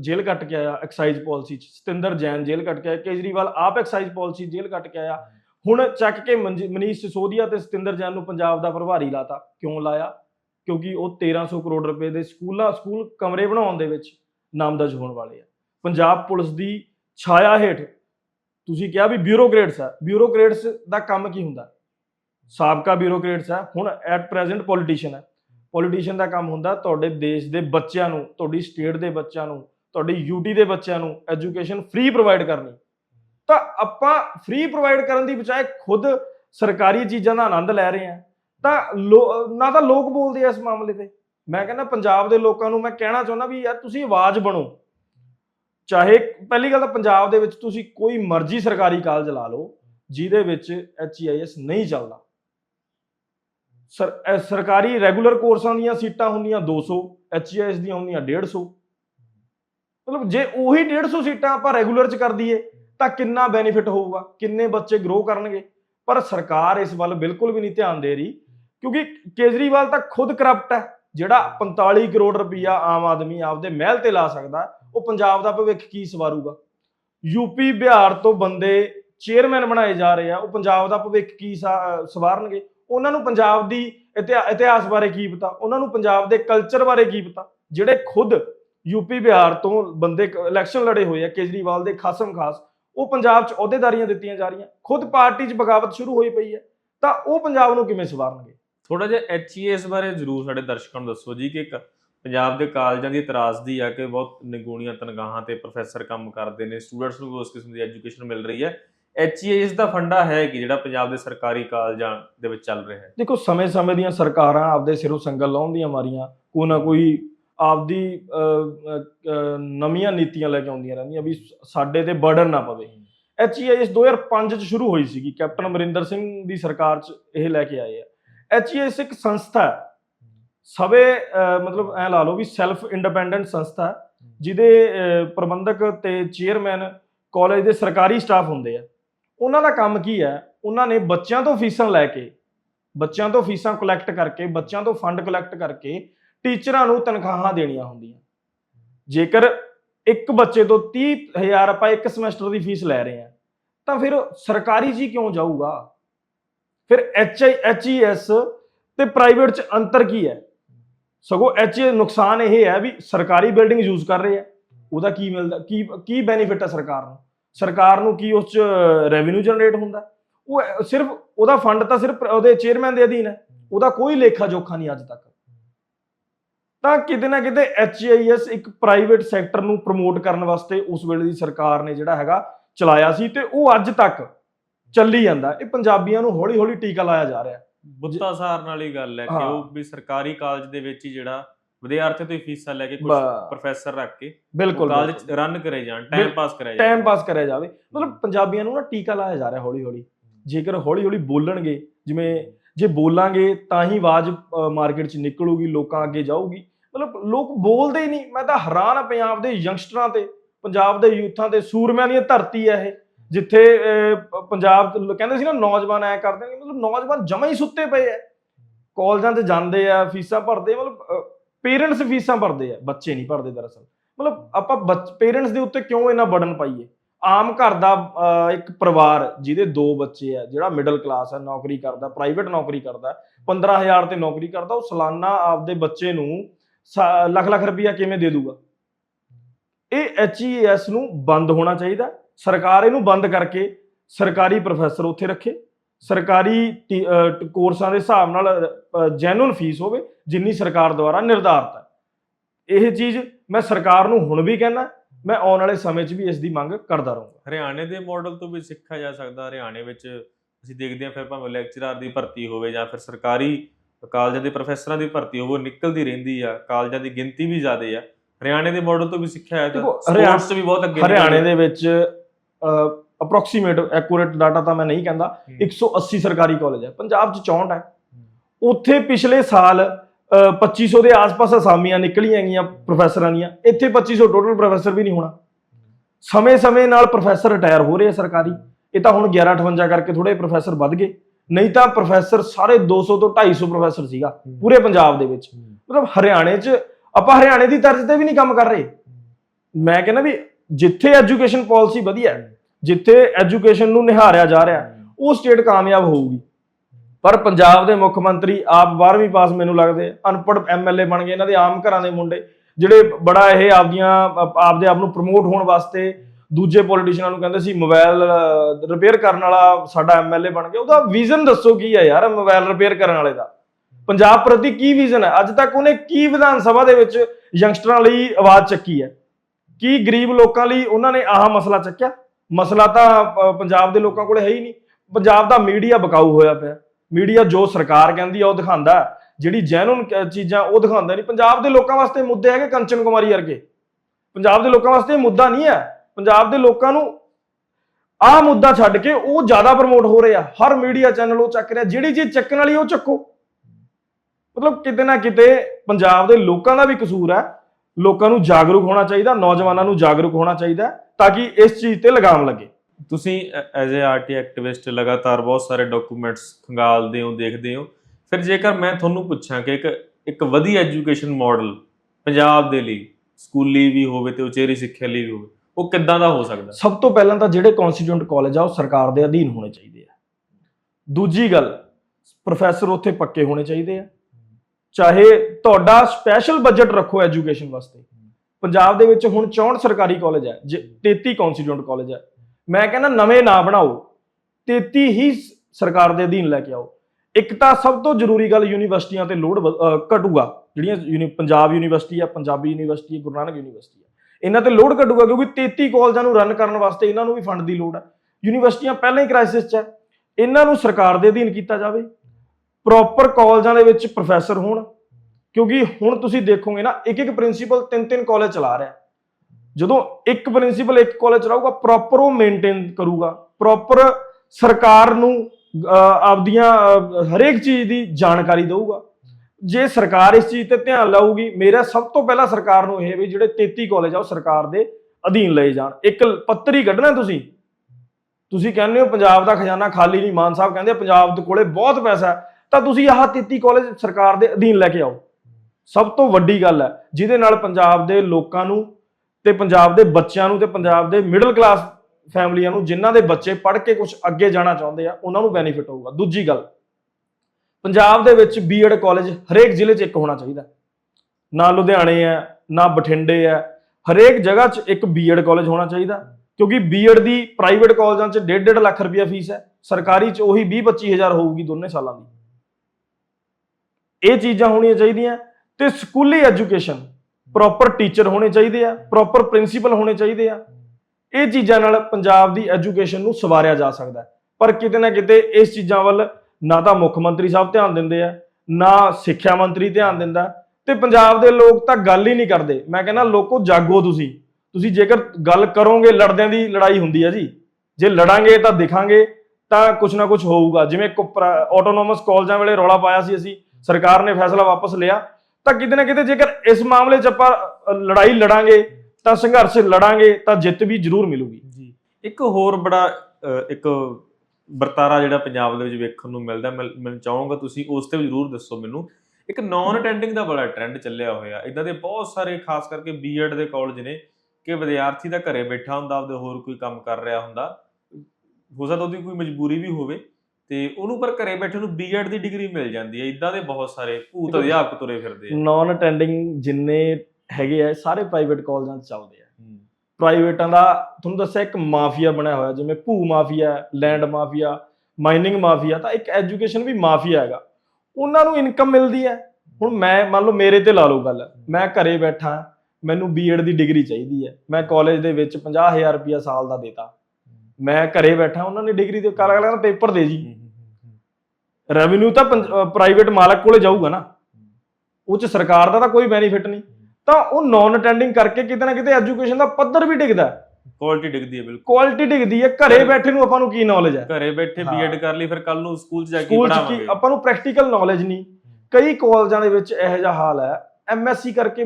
ਜੇਲ੍ਹ ਕੱਟ ਕੇ ਆਇਆ ਐਕਸਾਈਜ਼ ਪਾਲਿਸੀ ਚ। ਸਤਿੰਦਰ ਜੈਨ ਜੇਲ੍ਹ ਕੱਟ ਕੇ ਆਇਆ, ਕੇਜਰੀਵਾਲ ਆਪ ਐਕਸਾਈਜ਼ ਪਾਲਿਸੀ ਜੇਲ੍ਹ ਕੱਟ ਕੇ ਆਇਆ। ਹੁਣ ਚੱਕ ਕੇ ਮਨਜ- ਮਨੀਸ਼ ਸਿਸੋਦੀਆ ਤੇ ਸਤਿੰਦਰ ਜੈਨ ਨੂੰ ਪੰਜਾਬ ਦਾ ਪ੍ਰਭਾਰੀ ਲਾਤਾ। ਕਿਉਂ ਲਾਇਆ? ਕਿਉਂਕਿ ਉਹ 1300 ਕਰੋੜ ਰੁਪਏ ਦੇ ਸਕੂਲਾਂ, ਸਕੂਲ ਕਮਰੇ ਬਣਾਉਣ ਦੇ ਵਿੱਚ ਨਾਮਦਰਜ ਹੋਣ ਵਾਲੇ ਆ। ਪੰਜਾਬ ਪੁਲਿਸ ਦੀ ਛਾਇਆ ਹੇਠ ਤੁਸੀਂ ਕਿਹਾ ਵੀ ਬਿਊਰੋਕਰੇਟਸ ਆ। ਬਿਊਰੋਕਰੇਟਸ ਦਾ ਕੰਮ ਕੀ ਹੁੰਦਾ? ਸਾਬਕਾ ਬਿਊਰੋਕਰੇਟਸ ਆ। ਹੁਣ ਐਟ ਪ੍ਰੈਜ਼ੈਂਟ ਪੋਲੀਟੀਸ਼ੀਅਨ ਹੈ ਪੋਲੀਟੀਸ਼ੀਅਨ ਦਾ ਕੰਮ ਹੁੰਦਾ ਤੁਹਾਡੇ ਦੇਸ਼ ਦੇ ਬੱਚਿਆਂ ਨੂੰ, ਤੁਹਾਡੀ ਸਟੇਟ ਦੇ ਬੱਚਿਆਂ ਨੂੰ, ਤੁਹਾਡੀ ਯੂਟੀ ਦੇ ਬੱਚਿਆਂ ਨੂੰ ਐਜੂਕੇਸ਼ਨ ਫ੍ਰੀ ਪ੍ਰੋਵਾਈਡ ਕਰਨੀ। ਤਾਂ ਆਪਾਂ ਫ੍ਰੀ ਪ੍ਰੋਵਾਈਡ ਕਰਨ ਦੀ ਬਜਾਏ ਖੁਦ ਸਰਕਾਰੀ ਚੀਜ਼ਾਂ ਦਾ ਆਨੰਦ ਲੈ ਰਹੇ ਹਾਂ। ਤਾਂ ਲੋ- ਨਾ ਤਾਂ ਲੋਕ ਬੋਲਦੇ ਆ ਇਸ ਮਾਮਲੇ ਤੇ। ਮੈਂ ਕਹਿੰਦਾ ਪੰਜਾਬ ਦੇ ਲੋਕਾਂ ਨੂੰ ਮੈਂ ਕਹਿਣਾ ਚਾਹੁੰਦਾ ਵੀ ਯਾਰ ਤੁਸੀਂ ਆਵਾਜ਼ ਬਣੋ। ਚਾਹੇ ਪਹਿਲੀ ਗੱਲ ਤਾਂ ਪੰਜਾਬ ਦੇ ਵਿੱਚ ਤੁਸੀਂ ਕੋਈ ਮਰਜ਼ੀ ਸਰਕਾਰੀ ਕਾਲਜ ਲਾ ਲਓ, ਜਿਹਦੇ ਵਿੱਚ ਐਚਈਆਈਐਸ ਨਹੀਂ ਚੱਲਦਾ। ਸਰ ਸਰਕਾਰੀ ਰੈਗੂਲਰ ਕੋਰਸਾਂ ਦੀਆਂ ਸੀਟਾਂ ਹੁੰਦੀਆਂ 200 ਐਚਈਐਸ ਦੀਆਂ ਹੁੰਦੀਆਂ 150 ਮਤਲਬ ਜੇ ਉਹੀ 150 ਸੀਟਾਂ ਆਪਾਂ ਰੈਗੂਲਰ ਚ ਕਰ ਦਈਏ, ਤਾਂ ਕਿੰਨਾ ਬੈਨੀਫਿਟ ਹੋਊਗਾ? ਕਿੰਨੇ ਬੱਚੇ ਗਰੋ ਕਰਨਗੇ? ਪਰ ਸਰਕਾਰ ਇਸ ਵੱਲ ਬਿਲਕੁਲ ਵੀ ਨਹੀਂ ਧਿਆਨ ਦੇ ਰਹੀ, ਕਿਉਂਕਿ ਕੇਜਰੀਵਾਲ ਤਾਂ ਖੁਦ ਕਰਪਟ ਹੈ। ਜਿਹੜਾ 45 ਕਰੋੜ ਰੁਪਈਆ ਆਮ ਆਦਮੀ ਆਪਦੇ ਮਹਿਲ ਤੇ ਲਾ ਸਕਦਾ, ਉਹ ਪੰਜਾਬ ਦਾ ਭਵਿੱਖ ਕੀ ਸਵਾਰੂਗਾ? ਯੂਪੀ ਬਿਹਾਰ ਤੋਂ ਬੰਦੇ ਚੇਅਰਮੈਨ ਬਣਾਏ ਜਾ ਰਹੇ ਆ, ਉਹ ਪੰਜਾਬ ਦਾ ਭਵਿੱਖ ਕੀ ਸਾ- ਸਵਾਰਨਗੇ? ਉਹਨਾਂ ਨੂੰ ਪੰਜਾਬ ਦੀ ਇਤਿਹਾ- ਇਤਿਹਾਸ ਬਾਰੇ ਕੀ ਪਤਾ? ਉਹਨਾਂ ਨੂੰ ਪੰਜਾਬ ਦੇ ਕਲਚਰ ਬਾਰੇ ਕੀ ਪਤਾ? ਜਿਹੜੇ ਖੁਦ ਯੂਪੀ ਬਿਹਾਰ ਤੋਂ ਬੰਦੇ ਇਲੈਕਸ਼ਨ ਲੜੇ ਹੋਏ ਆ, ਕੇਜਰੀਵਾਲ ਦੇ ਖਾਸਮ ਖਾਸ, ਉਹ ਪੰਜਾਬ 'ਚ ਅਹੁਦੇਦਾਰੀਆਂ ਦਿੱਤੀਆਂ ਜਾ ਰਹੀਆਂ। ਖੁਦ ਪਾਰਟੀ 'ਚ ਬਗਾਵਤ ਸ਼ੁਰੂ ਹੋਈ ਪਈ ਹੈ। ਤਾਂ ਉਹ ਪੰਜਾਬ ਨੂੰ ਕਿਵੇਂ ਸਵਾਰਨਗੇ? ਥੋੜਾ ਜਿਹਾ ਐਚਈਐਸ ਬਾਰੇ ਜਰੂਰ ਸਾਡੇ ਦਰਸ਼ਕਾਂ ਨੂੰ ਦੱਸੋ ਜੀ ਕਿ ਇੱਕ ਪੰਜਾਬ ਦੇ ਕਾਲਜਾਂ ਦੀ ਇਤਰਾਜ਼ਦੀ ਆ ਕਿ ਬਹੁਤ ਨਿਗੂਣੀਆਂ ਤਨਖਾਹਾਂ ਤੇ ਪ੍ਰੋਫੈਸਰ ਕੰਮ ਕਰਦੇ ਨੇ ਸਟੂਡੈਂਟਸ ਨੂੰ ਵੀ ਉਸ ਕਿਸਮ ਦੀ ਐਜੂਕੇਸ਼ਨ ਮਿਲ ਰਹੀ ਹੈ। ਐਚਈਐਸ ਦਾ ਫੰਡਾ ਹੈ ਕਿ, ਜਿਹੜਾ ਪੰਜਾਬ ਦੇ ਸਰਕਾਰੀ ਕਾਲਜਾਂ ਦੇ ਵਿੱਚ ਚੱਲ ਰਿਹਾ ਹੈ? ਦੇਖੋ, ਸਮੇਂ-ਸਮੇਂ ਦੀਆਂ ਸਰਕਾਰਾਂ ਆਪਦੇ ਸਿਰੋਂ ਸੰਗਲ ਲਾਉਣ ਦੀਆਂ ਮਾਰੀਆਂ, ਕੋਈ ਨਾ ਕੋਈ ਆਪਦੀ ਨਵੀਆਂ ਨੀਤੀਆਂ ਲੈ ਕੇ ਆਉਂਦੀਆਂ ਰਹਿੰਦੀਆਂ ਵੀ ਸਾਡੇ ਤੇ ਬਰਡਨ ਨਾ ਪਵੇ। ਐਚਈਐਸ 2005 ਚ ਸ਼ੁਰੂ ਹੋਈ ਸੀਗੀ, ਕੈਪਟਨ ਅਮਰਿੰਦਰ ਸਿੰਘ ਦੀ ਸਰਕਾਰ ਚ ਇਹ ਲੈ ਕੇ ਆਏ ਆ। ਐਚਈਐਸ ਇੱਕ ਸੰਸਥਾ ਸਵੇ ਮਤਲਬ ਐ ਲਾ ਲਓ ਵੀ ਸੈਲਫ ਇੰਡੀਪੈਂਡੈਂਟ ਸੰਸਥਾ ਜਿਹਦੇ ਪ੍ਰਬੰਧਕ ਤੇ ਚੇਅਰਮੈਨ ਕਾਲਜ ਦੇ ਸਰਕਾਰੀ ਸਟਾਫ ਹੁੰਦੇ ਆ। ਉਹਨਾਂ ਦਾ ਕੰਮ ਕੀ ਹੈ? ਉਹਨਾਂ ਨੇ ਬੱਚਿਆਂ ਤੋਂ ਫੀਸਾਂ ਲੈ ਕੇ, ਬੱਚਿਆਂ ਤੋਂ ਫੀਸਾਂ ਕਲੈਕਟ ਕਰਕੇ, ਬੱਚਿਆਂ ਤੋਂ ਫੰਡ ਕਲੈਕਟ ਕਰਕੇ ਟੀਚਰਾਂ ਨੂੰ ਤਨਖਾਹਾਂ ਦੇਣੀਆਂ ਹੁੰਦੀਆਂ। ਜੇਕਰ ਇੱਕ ਬੱਚੇ ਤੋਂ 30000 ਆਪਾਂ ਇੱਕ ਸਮੈਸਟਰ ਦੀ ਫੀਸ ਲੈ ਰਹੇ ਹਾਂ, ਤਾਂ ਫਿਰ ਸਰਕਾਰੀ ਜੀ ਕਿਉਂ ਜਾਊਗਾ? ਫਿਰ ਐਚ ਐਚਈਐਸ ਤੇ ਪ੍ਰਾਈਵੇਟ ਚ ਅੰਤਰ ਕੀ ਹੈ? ਸਗੋਂ ਐਚ ਨੁਕਸਾਨ ਇਹ ਹੈ ਵੀ ਸਰਕਾਰੀ ਬਿਲਡਿੰਗ ਯੂਜ਼ ਕਰ ਰਹੇ ਆ। ਉਹਦਾ ਕੀ ਮਿਲਦਾ, ਕੀ ਕੀ ਬੈਨੀਫਿਟ ਹੈ ਸਰਕਾਰ ਨੂੰ? ਸਰਕਾਰ ਨੂੰ ਕੀ ਉਸ ਚ ਰੈਵਨਿਊ ਜਨਰੇਟ ਹੁੰਦਾ? ਉਹ ਸਿਰਫ ਉਹਦਾ ਫੰਡ ਤਾਂ ਸਿਰਫ ਉਹਦੇ ਚੇਅਰਮੈਨ ਦੇ ਅਧੀਨ ਹੈ ਉਹਦਾ ਕੋਈ ਲੇਖਾ ਜੋਖਾ ਨਹੀਂ ਅੱਜ ਤੱਕ। ਤਾਂ ਕਿਤੇ ਨਾ ਕਿਤੇ ਐਚਆਈਐਸ ਇੱਕ ਪ੍ਰਾਈਵੇਟ ਸੈਕਟਰ ਨੂੰ ਪ੍ਰਮੋਟ ਕਰਨ ਵਾਸਤੇ ਉਸ ਵੇਲੇ ਦੀ ਸਰਕਾਰ ਨੇ ਜਿਹੜਾ ਹੈਗਾ ਚਲਾਇਆ ਸੀ ਤੇ ਉਹ ਅੱਜ ਤੱਕ ਚੱਲੀ ਜਾਂਦਾ। ਇਹ ਪੰਜਾਬੀਆਂ ਨੂੰ ਹੌਲੀ ਹੌਲੀ ਟੀਕਾ ਲਾਇਆ ਜਾ ਰਿਹਾ। ਬੁੱਤਾ ਸਾਰਨ ਵਾਲੀ ਗੱਲ ਹੈ ਕਿ ਹਾਂ। ਉਹ ਵੀ ਸਰਕਾਰੀ ਕਾਲਜ ਦੇ ਵਿੱਚ ਹੀ ਜਿਹੜਾ ਵਿਦਿਆਰਥੀਆਂ ਤੋਂ ਫੀਸਾਂ ਲੈ ਕੇ ਕੁਝ ਪ੍ਰੋਫੈਸਰ ਰੱਖ ਕੇ ਬਿਲਕੁਲ ਕਾਲਜ ਰਨ ਕਰੇ ਜਾਣ ਟਾਈਮ ਪਾਸ ਟਾਈਮ ਜਾਵੇ। ਪਾਸ ਕਰਿਆ ਜਾਵੇ। ਮਤਲਬ ਪੰਜਾਬੀਆਂ ਨੂੰ ਨਾ ਟੀਕਾ ਲਾਇਆ ਜਾ ਰਿਹਾ ਹੌਲੀ ਹੌਲੀ ਜੇਕਰ ਹੌਲੀ ਹੌਲੀ ਬੋਲਣਗੇ ਜਿਵੇਂ ਜੇ ਬੋਲਾਂਗੇ ਤਾਂ ਹੀ ਆਵਾਜ਼ ਮਾਰਕੀਟ 'ਚ ਨਿਕਲੂਗੀ ਲੋਕਾਂ ਅੱਗੇ ਜਾਊਗੀ। ਮਤਲਬ ਲੋਕ ਬੋਲਦੇ ਹੀ ਨਹੀਂ। ਮੈਂ ਤਾਂ ਹੈਰਾਨ ਆ ਪੰਜਾਬ ਦੇ ਯੰਗਸਟਰਾਂ ਤੇ ਪੰਜਾਬ ਦੇ ਯੂਥਾਂ ਤੇ ਸੂਰਮਿਆਂ ਦੀ ਧਰਤੀ ਹੈ ਇਹ। ਜਿੱਥੇ ਪੰਜਾਬ ਕਹਿੰਦੇ ਸੀ ਨਾ ਨੌਜਵਾਨ ਐ ਕਰਦੇ ਨੇ। ਮਤਲਬ ਨੌਜਵਾਨ ਜਮਾ ਹੀ ਸੁੱਤੇ ਪਏ ਐ। ਕਾਲਜਾਂ ਤੇ ਜਾਂਦੇ ਆ ਫੀਸਾਂ ਭਰਦੇ ਮਤਲਬ ਪੇਰੈਂਟਸ ਫੀਸਾਂ ਭਰਦੇ ਆ, ਬੱਚੇ ਨਹੀਂ ਭਰਦੇ ਦਰਅਸਲ। ਮਤਲਬ ਆਪਾਂ ਪੇਰੈਂਟਸ ਦੇ ਉੱਤੇ ਕਿਉਂ ਇੰਨਾ ਬਰਡਨ ਪਾਈਏ? ਆਮ ਘਰ ਦਾ ਇੱਕ ਪਰਿਵਾਰ ਜਿਹਦੇ ਦੋ ਬੱਚੇ ਆ, ਜਿਹੜਾ ਮਿਡਲ ਕਲਾਸ ਹੈ ਨੌਕਰੀ ਕਰਦਾ ਪ੍ਰਾਈਵੇਟ ਨੌਕਰੀ ਕਰਦਾ 15000 ਤੇ ਨੌਕਰੀ ਕਰਦਾ, ਉਹ ਸਾਲਾਨਾ ਆਪਦੇ ਬੱਚੇ ਨੂੰ ਲੱਖ ਲੱਖ ਰੁਪਈਆ ਕਿਵੇਂ ਦੇ ਦੂਗਾ? ਇਹ ਐਚਈਐਸ ਨੂੰ ਬੰਦ ਹੋਣਾ ਚਾਹੀਦਾ। ਸਰਕਾਰ ਇਹਨੂੰ ਬੰਦ ਕਰਕੇ ਸਰਕਾਰੀ ਪ੍ਰੋਫੈਸਰ ਉੱਥੇ ਰੱਖੇ। ਸਰਕਾਰੀ ਕੋਰਸਾਂ ਦੇ ਹਿਸਾਬ ਨਾਲ ਜੈਨੂਨ ਫੀਸ ਹੋਵੇ ਜਿੰਨੀ ਸਰਕਾਰ ਦੁਆਰਾ ਨਿਰਧਾਰਤ ਹੈ। ਇਹ ਚੀਜ਼ ਮੈਂ ਸਰਕਾਰ ਨੂੰ ਹੁਣ ਵੀ ਕਹਿਣਾ ਮੈਂ ਆਉਣ ਵਾਲੇ ਸਮੇਂ 'ਚ ਵੀ ਇਸ ਦੀ ਮੰਗ ਕਰਦਾ ਰਹੂੰਗਾ। ਹਰਿਆਣੇ ਦੇ ਮਾਡਲ ਤੋਂ ਵੀ ਸਿੱਖਿਆ ਜਾ ਸਕਦਾ ਹਰਿਆਣੇ ਵਿੱਚ ਅਸੀਂ ਦੇਖਦੇ ਹਾਂ ਫਿਰ ਭਾਵੇਂ ਲੈਕਚਰਰ ਦੀ ਭਰਤੀ ਹੋਵੇ ਜਾਂ ਫਿਰ ਸਰਕਾਰੀ ਕਾਲਜਾਂ ਦੇ ਪ੍ਰੋਫੈਸਰਾਂ ਦੀ ਭਰਤੀ ਹੋਵੇ ਨਿਕਲਦੀ ਰਹਿੰਦੀ ਆ ਕਾਲਜਾਂ ਦੀ ਗਿਣਤੀ ਵੀ ਜ਼ਿਆਦੇ ਆ। ਹਰਿਆਣੇ ਦੇ ਮਾਡਲ ਤੋਂ ਵੀ ਸਿੱਖਿਆ ਹੈ ਤਾਂ ਸਪੋਰਟਸ ਵੀ ਬਹੁਤ ਅੱਗੇ ਹਰਿਆਣੇ ਦੇ ਵਿੱਚ ਅਪਰੋਕਸੀਮੇਟ ਐਕੂਰੇਟ ਡਾਟਾ ਤਾਂ ਮੈਂ ਨਹੀਂ ਕਹਿੰਦਾ ਹੂੰ। 180 ਸਰਕਾਰੀ ਕਾਲਜ ਹੈ ਪੰਜਾਬ 'ਚ 64 ਹੈ। ਉੱਥੇ ਪਿਛਲੇ ਸਾਲ ਅਹ, 2500 ਦੇ ਆਸ-ਪਾਸ ਅਸਾਮੀਆਂ ਨਿਕਲੀਆਂ ਗਈਆਂ ਪ੍ਰੋਫੈਸਰਾਂ ਦੀਆਂ। ਇੱਥੇ 2500 ਟੋਟਲ ਪ੍ਰੋਫੈਸਰ ਵੀ ਨਹੀਂ ਹੋਣਾ। ਸਮੇਂ-ਸਮੇਂ ਨਾਲ ਪ੍ਰੋਫੈਸਰ ਰਿਟਾਇਰ ਹੋ ਰਹੇ ਆ ਸਰਕਾਰੀ। ਇਹ ਤਾਂ ਹੁਣ 1158 ਕਰਕੇ ਥੋੜੇ ਪ੍ਰੋਫੈਸਰ ਵੱਧ ਗਏ। ਨਹੀਂ ਤਾਂ ਪ੍ਰੋਫੈਸਰ ਸਾਰੇ 200 ਤੋਂ 250 ਪ੍ਰੋਫੈਸਰ ਸੀਗਾ ਪੂਰੇ ਪੰਜਾਬ ਦੇ ਵਿੱਚ। ਮਤਲਬ ਹਰਿਆਣੇ 'ਚ ਆਪਾਂ ਹਰਿਆਣੇ ਦੀ ਤਰਜ਼ ਤੇ ਵੀ ਨਹੀਂ ਕੰਮ ਕਰ ਰਹੇ। ਮੈਂ ਕਹਿੰਦਾ ਵੀ ਜਿੱਥੇ ਐਜੂਕੇਸ਼ਨ ਪਾਲਿਸੀ ਵਧੀਆ ਹੈ, ਜਿੱਥੇ ਐਜੂਕੇਸ਼ਨ ਨੂੰ ਨਿਹਾਰਿਆ ਜਾ ਰਿਹਾ, ਉਹ ਸਟੇਟ ਕਾਮਯਾਬ ਹੋਊਗੀ। ਪਰ ਪੰਜਾਬ ਦੇ ਮੁੱਖ ਮੰਤਰੀ ਆਪ 12ਵੀਂ ਪਾਸ ਮੈਨੂੰ ਲੱਗਦੇ ਅਨਪੜ੍ਹ ਐਮਐਲਏ ਬਣ ਗਏ, ਇਹਨਾਂ ਦੇ ਆਮ ਘਰਾਂ ਦੇ ਮੁੰਡੇ, ਜਿਹੜੇ ਬੜਾ ਇਹ ਆਪਦੀਆਂ, ਆਪਦੇ ਆਪ ਨੂੰ ਪ੍ਰਮੋਟ ਹੋਣ ਵਾਸਤੇ ਦੂਜੇ ਪੋਲੀਟੀਸ਼ੀਅਨਾਂ ਨੂੰ ਕਹਿੰਦੇ ਸੀ ਮੋਬਾਈਲ ਰਿਪੇਅਰ ਕਰਨ ਵਾਲਾ ਸਾਡਾ ਐਮਐਲਏ ਬਣ ਗਿਆ। ਉਹਦਾ ਵਿਜ਼ਨ ਦੱਸੋ ਕੀ ਹੈ ਯਾਰ ਮੋਬਾਈਲ ਰਿਪੇਅਰ ਕਰਨ ਵਾਲੇ ਦਾ। ਪੰਜਾਬ ਪ੍ਰਤੀ ਕੀ ਵਿਜ਼ਨ ਹੈ ਅੱਜ ਤੱਕ ਉਹਨੇ ਕੀ ਵਿਧਾਨ ਸਭਾ ਦੇ ਵਿੱਚ ਯੰਗਸਟਰਾਂ ਲਈ ਆਵਾਜ਼ ਚੱਕੀ ਹੈ ਕੀ ਗਰੀਬ ਲੋਕਾਂ ਲਈ ਉਹਨਾਂ ਨੇ ਆਹ ਮਸਲਾ ਚੱਕਿਆ? ਮਸਲਾ ਤਾਂ ਅ, ਪੰਜਾਬ ਦੇ ਲੋਕਾਂ ਕੋਲੇ ਹੈ ਹੀ ਨਹੀਂ। ਪੰਜਾਬ ਦਾ ਮੀਡੀਆ ਬਕਾਊ ਹੋਇਆ ਪਿਆ। ਮੀਡੀਆ ਜੋ ਸਰਕਾਰ ਕਹਿੰਦੀ ਆ ਉਹ ਦਿਖਾਉਂਦਾ। ਹੈ। ਜਿਹੜੀ ਜੈਨੂਨ ਚੀਜ਼ਾਂ ਉਹ ਦਿਖਾਉਂਦਾ ਨਹੀਂ। ਪੰਜਾਬ ਦੇ ਲੋਕਾਂ ਵਾਸਤੇ ਮੁੱਦੇ ਹੈਗੇ ਕੰਚਨ ਕੁਮਾਰੀ ਵਰਗੇ। ਪੰਜਾਬ ਦੇ ਲੋਕਾਂ ਵਾਸਤੇ ਇਹ ਮੁੱਦਾ ਨਹੀਂ ਹੈ। ਪੰਜਾਬ ਦੇ ਲੋਕਾਂ ਨੂੰ ਆਹ ਮੁੱਦਾ ਛੱਡ ਕੇ ਉਹ ਜ਼ਿਆਦਾ ਪ੍ਰਮੋਟ ਹੋ ਰਿਹਾ ਹਰ ਮੀਡੀਆ ਚੈਨਲ ਉਹ ਚੱਕ ਰਿਹਾ। ਜਿਹੜੀ ਚੀਜ਼ ਚੱਕਣ ਵਾਲੀ ਉਹ ਚੱਕੋ। ਮਤਲਬ ਕਿਤੇ ਨਾ ਕਿਤੇ ਪੰਜਾਬ ਦੇ ਲੋਕਾਂ ਦਾ ਵੀ ਕਸੂਰ ਹੈ। ਲੋਕਾਂ ਨੂੰ ਜਾਗਰੂਕ ਹੋਣਾ ਚਾਹੀਦਾ ਨੌਜਵਾਨਾਂ ਨੂੰ ਜਾਗਰੂਕ ਹੋਣਾ ਚਾਹੀਦਾ ਤਾਂ ਕਿ ਇਸ ਚੀਜ਼ ਤੇ ਲਗਾਮ ਲੱਗੇ। ਤੁਸੀਂ ਐਜ਼ ਅ ਆਰਟੀ ਐਕਟਿਵਿਸਟ ਲਗਾਤਾਰ ਬਹੁਤ ਸਾਰੇ ਡਾਕੂਮੈਂਟਸ ਖੰਗਾਲਦੇ ਹੋ ਦੇਖਦੇ ਹੋ। ਫਿਰ ਜੇਕਰ ਮੈਂ ਤੁਹਾਨੂੰ ਪੁੱਛਾਂ ਕਿ ਇੱਕ ਇੱਕ ਵਧੀਆ ਐਜੂਕੇਸ਼ਨ ਮਾਡਲ ਪੰਜਾਬ ਦੇ ਲਈ ਸਕੂਲੀ ਵੀ ਹੋਵੇ ਤੇ ਉਚੇਰੀ ਸਿੱਖਿਆ ਲਈ ਵੀ ਹੋਵੇ ਉਹ ਕਿੱਦਾਂ ਦਾ ਹੋ ਸਕਦਾ? ਸਭ ਤੋਂ ਪਹਿਲਾਂ ਤਾਂ ਜਿਹੜੇ ਕਨਸਟੀਟਿਊਂਟ ਕਾਲਜ ਆ ਉਹ ਸਰਕਾਰ ਦੇ ਅਧੀਨ ਹੋਣੇ ਚਾਹੀਦੇ ਆ। ਦੂਜੀ ਗੱਲ ਪ੍ਰੋਫੈਸਰ ਉੱਥੇ ਪੱਕੇ ਹੋਣੇ ਚਾਹੀਦੇ ਆ। ਚਾਹੇ ਤੁਹਾਡਾ ਸਪੈਸ਼ਲ ਬਜਟ ਰੱਖੋ ਐਜੂਕੇਸ਼ਨ ਵਾਸਤੇ। ਪੰਜਾਬ ਦੇ ਵਿੱਚ ਹੁਣ 64 ਸਰਕਾਰੀ ਕਾਲਜ ਹੈ, ਜੇ 33 ਕਨਸਟੀਟਿਊਂਟ ਕਾਲਜ ਹੈ। ਮੈਂ ਕਹਿੰਦਾ ਨਵੇਂ ਨਾ ਬਣਾਓ 33 ਹੀ ਸਰਕਾਰ ਦੇ ਅਧੀਨ ਲੈ ਕੇ ਆਓ। ਇੱਕ ਤਾਂ ਸਭ ਤੋਂ ਜ਼ਰੂਰੀ ਗੱਲ ਯੂਨੀਵਰਸਿਟੀਆਂ ਤੇ ਲੋਡ ਘਟੂਗਾ। ਜਿਹੜੀਆਂ ਯੂਨੀ- ਪੰਜਾਬ ਯੂਨੀਵਰਸਿਟੀ ਆ ਪੰਜਾਬੀ ਯੂਨੀਵਰਸਿਟੀ ਗੁਰੂ ਨਾਨਕ ਯੂਨੀਵਰਸਿਟੀ ਹੈ। ਇਹਨਾਂ ਤੇ ਲੋਡ ਘਟੂਗਾ ਕਿਉਂਕਿ 33 ਕਾਲਜਾਂ ਨੂੰ ਰਨ ਕਰਨ ਵਾਸਤੇ ਇਹਨਾਂ ਨੂੰ ਵੀ ਫੰਡ ਦੀ ਲੋੜ ਹੈ। ਯੂਨੀਵਰਸਿਟੀਆਂ ਪਹਿਲਾਂ ਹੀ ਕ੍ਰਾਈਸਿਸ 'ਚ ਹੈ। ਇਹਨਾਂ ਨੂੰ ਸਰਕਾਰ ਦੇ ਅਧੀਨ ਕੀਤਾ ਜਾਵੇ। ਪ੍ਰੋਪਰ ਕਾਲਜਾਂ ਦੇ ਵਿੱਚ ਪ੍ਰੋਫੈਸਰ ਹੋਣ, ਕਿਉਂਕਿ ਹੁਣ ਤੁਸੀਂ ਦੇਖੋਗੇ ਨਾ, ਇੱਕ ਇੱਕ ਪ੍ਰਿੰਸੀਪਲ ਤਿੰਨ ਤਿੰਨ ਕਾਲਜ ਚਲਾ ਰਿਹਾ। ਜਦੋਂ ਇੱਕ ਪ੍ਰਿੰਸੀਪਲ ਇੱਕ ਕਾਲਜ ਚਲਾਊਗਾ ਪ੍ਰੋਪਰ ਉਹ ਮੇਨਟੇਨ ਕਰੂਗਾ। ਪ੍ਰੋਪਰ ਸਰਕਾਰ ਨੂੰ ਆਪਦੀਆਂ ਹਰੇਕ ਚੀਜ਼ ਦੀ ਜਾਣਕਾਰੀ ਦੇਊਗਾ। ਜੇ ਸਰਕਾਰ ਇਸ ਚੀਜ਼ ਤੇ ਧਿਆਨ ਲਾਊਗੀ, ਮੇਰਾ ਸਭ ਤੋਂ ਪਹਿਲਾਂ ਸਰਕਾਰ ਨੂੰ ਇਹ ਵੀ ਜਿਹੜੇ 33 ਕਾਲਜ ਆ, ਉਹ ਸਰਕਾਰ ਦੇ ਅਧੀਨ ਲਏ ਜਾਣ। ਇੱਕ ਪੱਤਰ ਹੀ ਕੱਢਣਾ ਤੁਸੀਂ। ਤੁਸੀਂ ਕਹਿੰਦੇ ਹੋ, ਪੰਜਾਬ ਦਾ ਖਜ਼ਾਨਾ ਖਾਲੀ ਨਹੀਂ, ਮਾਨ ਸਾਹਿਬ ਕਹਿੰਦੇ ਪੰਜਾਬ ਦੇ ਕੋਲੇ ਬਹੁਤ ਪੈਸਾ ਹੈ। ਤਾਂ ਤੁਸੀਂ ਆਹ 33 ਕਾਲਜ ਸਰਕਾਰ ਦੇ ਅਧੀਨ ਲੈ ਕੇ ਆਓ। ਸਭ ਤੋਂ ਵੱਡੀ ਗੱਲ ਹੈ, ਜਿਹਦੇ ਨਾਲ ਪੰਜਾਬ ਦੇ ਲੋਕਾਂ ਨੂੰ ਤੇ ਪੰਜਾਬ ਦੇ ਬੱਚਿਆਂ ਨੂੰ ਤੇ ਪੰਜਾਬ ਦੇ ਮਿਡਲ ਕਲਾਸ ਫੈਮਲੀਆਂ ਨੂੰ, ਜਿਨ੍ਹਾਂ ਦੇ ਬੱਚੇ ਪੜ੍ਹ ਕੇ ਕੁਝ ਅੱਗੇ ਜਾਣਾ ਚਾਹੁੰਦੇ ਆ, ਉਹਨਾਂ ਨੂੰ ਬੈਨੀਫਿਟ ਹੋਊਗਾ। ਦੂਜੀ ਗੱਲ, ਪੰਜਾਬ ਦੇ ਵਿੱਚ ਬੀਐਡ ਕਾਲਜ ਹਰੇਕ ਜ਼ਿਲ੍ਹੇ 'ਚ ਇੱਕ ਹੋਣਾ ਚਾਹੀਦਾ ਨਾ ਲੁਧਿਆਣੇ ਹੈ, ਨਾ ਬਠਿੰਡੇ ਹੈ, ਹਰੇਕ ਜਗ੍ਹਾ 'ਚ ਇੱਕ ਬੀਐਡ ਕਾਲਜ ਹੋਣਾ ਚਾਹੀਦਾ, ਕਿਉਂਕਿ ਬੀਐਡ ਦੀ ਪ੍ਰਾਈਵੇਟ ਕਾਲਜਾਂ 'ਚ 1.5 ਲੱਖ ਰੁਪਇਆ ਫੀਸ ਹੈ। ਸਰਕਾਰੀ 'ਚ ਉਹੀ 20 25000 ਹੋਊਗੀ ਦੋਨੇ ਸਾਲਾਂ ਦੀ। ਇਹ ਚੀਜ਼ਾਂ ਹੋਣੀਆਂ ਚਾਹੀਦੀਆਂ ਤੇ ਸਕੂਲੀ ਐਜੂਕੇਸ਼ਨ ਪ੍ਰੋਪਰ ਟੀਚਰ ਹੋਣੇ ਚਾਹੀਦੇ ਆ, ਪ੍ਰੋਪਰ ਪ੍ਰਿੰਸੀਪਲ ਹੋਣੇ ਚਾਹੀਦੇ ਆ। ਇਹ ਚੀਜ਼ਾਂ ਨਾਲ ਪੰਜਾਬ ਦੀ ਐਜੂਕੇਸ਼ਨ ਨੂੰ ਸਵਾਰਿਆ ਜਾ ਸਕਦਾ ਹੈ। ਪਰ ਕਿਤੇ ਨਾ ਕਿਤੇ ਇਸ ਚੀਜ਼ਾਂ ਵੱਲ ਨਾ ਤਾਂ ਮੁੱਖ ਮੰਤਰੀ ਸਾਹਿਬ ਧਿਆਨ ਦਿੰਦੇ ਆ, ਨਾ ਸਿੱਖਿਆ ਮੰਤਰੀ ਧਿਆਨ ਦਿੰਦਾ ਤੇ ਪੰਜਾਬ ਦੇ ਲੋਕ ਤਾਂ ਗੱਲ ਹੀ ਨਹੀਂ ਕਰਦੇ। ਮੈਂ ਕਹਿੰਦਾ ਲੋਕੋ ਜਾਗੋ ਤੁਸੀਂ। ਤੁਸੀਂ ਜੇਕਰ ਗੱਲ ਕਰੋਗੇ, ਲੜਦਿਆਂ ਦੀ ਲੜਾਈ ਹੁੰਦੀ ਹੈ ਜੀ। ਜੇ ਲੜਾਂਗੇ ਤਾਂ ਦਿਖਾਂਗੇ, ਤਾਂ ਕੁਝ ਨਾ ਕੁਝ ਹੋਊਗਾ। ਜਿਵੇਂ ਆਟੋਨੋਮਸ ਕਾਲਜਾਂ ਵੇਲੇ ਰੌਲਾ ਪਾਇਆ ਸੀ ਅਸੀਂ ਸਰਕਾਰ ਨੇ ਫੈਸਲਾ ਵਾਪਸ ਲਿਆ, ਤਾਂ ਕਿਤੇ ਨਾ ਕਿਤੇ ਜੇਕਰ ਇਸ ਮਾਮਲੇ 'ਚ ਆਪਾਂ ਲੜਾਈ ਲੜਾਂਗੇ, ਤਾਂ ਸੰਘਰਸ਼ ਲੜਾਂਗੇ, ਤਾਂ ਜਿੱਤ ਵੀ ਜ਼ਰੂਰ ਮਿਲੂਗੀ। ਜੀ। ਇੱਕ ਹੋਰ ਬੜਾ ਇੱਕ ਵਰਤਾਰਾ ਜਿਹੜਾ ਪੰਜਾਬ ਦੇ ਵਿੱਚ ਵੇਖਣ ਨੂੰ ਮਿਲਦਾ ਮੈਂ ਮੈਂ ਚਾਹੂੰਗਾ ਤੁਸੀਂ, ਉਸ ਤੇ ਵੀ ਜ਼ਰੂਰ ਦੱਸੋ ਮੈਨੂੰ। ਇੱਕ ਨਾਨ ਅਟੈਂਡਿੰਗ ਦਾ ਬੜਾ ਟ੍ਰੈਂਡ ਚੱਲਿਆ ਹੋਇਆ। ਇਦਾਂ ਦੇ ਬਹੁਤ ਸਾਰੇ, ਖਾਸ ਕਰਕੇ ਬੀਐਡ ਦੇ ਕਾਲਜ ਨੇ, ਕਿ ਵਿਦਿਆਰਥੀ ਦਾ ਘਰੇ ਬੈਠਾ ਹੁੰਦਾ, ਆਪਦੇ ਹੋਰ ਕੋਈ ਕੰਮ ਕਰ ਰਿਹਾ ਹੁੰਦਾ। ਹੋ ਸਕਦਾ ਉਹਦੀ ਕੋਈ ਮਜਬੂਰੀ ਵੀ ਹੋਵੇ। ਤੇ ਉਹਨੂੰ ਪਰ ਘਰੇ ਬੈਠੇ ਨੂੰ ਬੀਐਡ ਦੀ ਡਿਗਰੀ ਮਿਲ ਜਾਂਦੀ ਹੈ। ਇਦਾਂ ਦੇ ਬਹੁਤ ਸਾਰੇ ਭੂਤ ਅਧਿਆਪਕ ਤੁਰੇ ਫਿਰਦੇ ਆ। ਨਾਨ ਅਟੈਂਡਿੰਗ ਜਿੰਨੇ ਹੈਗੇ ਆ ਸਾਰੇ ਪ੍ਰਾਈਵੇਟ ਕਾਲਜਾਂ 'ਚ ਚੱਲਦੇ ਆ। ਪ੍ਰਾਈਵੇਟਾਂ ਦਾ ਤੁਹਾਨੂੰ ਦੱਸਿਆ ਇੱਕ ਮਾਫੀਆ ਬਣਿਆ ਹੋਇਆ ਜਿਵੇਂ ਭੂ mafia land mafia mining mafia ਤਾਂ ਇੱਕ ਐਜੂਕੇਸ਼ਨ ਵੀ ਮਾਫੀਆ ਹੈਗਾ। ਉਹਨਾਂ ਨੂੰ ਇਨਕਮ ਮਿਲਦੀ ਹੈ। ਹੁਣ ਮੈਂ ਮੰਨ ਲਓ ਮੇਰੇ ਤੇ ਲਾ ਲਓ ਗੱਲ ਮੈਂ ਘਰੇ ਬੈਠਾ ਮੈਨੂੰ ਬੀਐਡ ਦੀ ਡਿਗਰੀ ਚਾਹੀਦੀ ਹੈ। ਮੈਂ ਕਾਲਜ ਦੇ ਵਿੱਚ 50000 ਰੁਪਇਆ ਸਾਲ ਦਾ ਦੇਤਾ। ਮੈਂ ਘਰੇ ਬੈਠਾ ਉਹਨਾਂ ਨੇ ਡਿਗਰੀ ਦੇ ਕਰ ਅਗਲਾ ਪੇਪਰ ਦੇ ਜੀ। ਰੈਵਨਿਊ ਤਾਂ ਪ੍ਰਾਈਵੇਟ ਮਾਲਕ ਕੋਲੇ ਜਾਊਗਾ ਨਾ। ਉਹ ਚ ਸਰਕਾਰ ਦਾ ਤਾਂ ਕੋਈ ਬੈਨੀਫਿਟ ਨਹੀਂ। ਤਾਂ ਉਹ ਨਾਨ ਅਟੈਂਡਿੰਗ ਕਰਕੇ ਕਿਤੇ ਨਾ ਕਿਤੇ ਐਜੂਕੇਸ਼ਨ ਦਾ ਪੱਧਰ ਵੀ ਡਿੱਗਦਾ ਕੁਆਲਿਟੀ ਡਿੱਗਦੀ ਹੈ ਬਿਲਕੁਲ। ਕੁਆਲਿਟੀ ਡਿੱਗਦੀ ਹੈ ਘਰੇ ਬੈਠੇ ਨੂੰ ਆਪਾਂ ਨੂੰ ਕੀ ਨੌਲੇਜ ਹੈ? ਘਰੇ ਬੈਠੇ। ਬੀਐਡ ਕਰ ਲਈ ਫਿਰ ਕੱਲ ਨੂੰ ਸਕੂਲ 'ਚ ਜਾ ਕੇ ਸਕੂਲ ਚ ਕੀ ਪੜਾਵਾਂਗੇ ਆਪਾਂ ਨੂੰ ਪ੍ਰੈਕਟੀਕਲ ਨੌਲੇਜ ਨਹੀਂ। ਕਈ ਕਾਲਜਾਂ ਦੇ ਵਿੱਚ ਇਹੋ ਜਿਹਾ ਹਾਲ ਹੈ। ਐਮਐਸਸੀ ਕਰਕੇ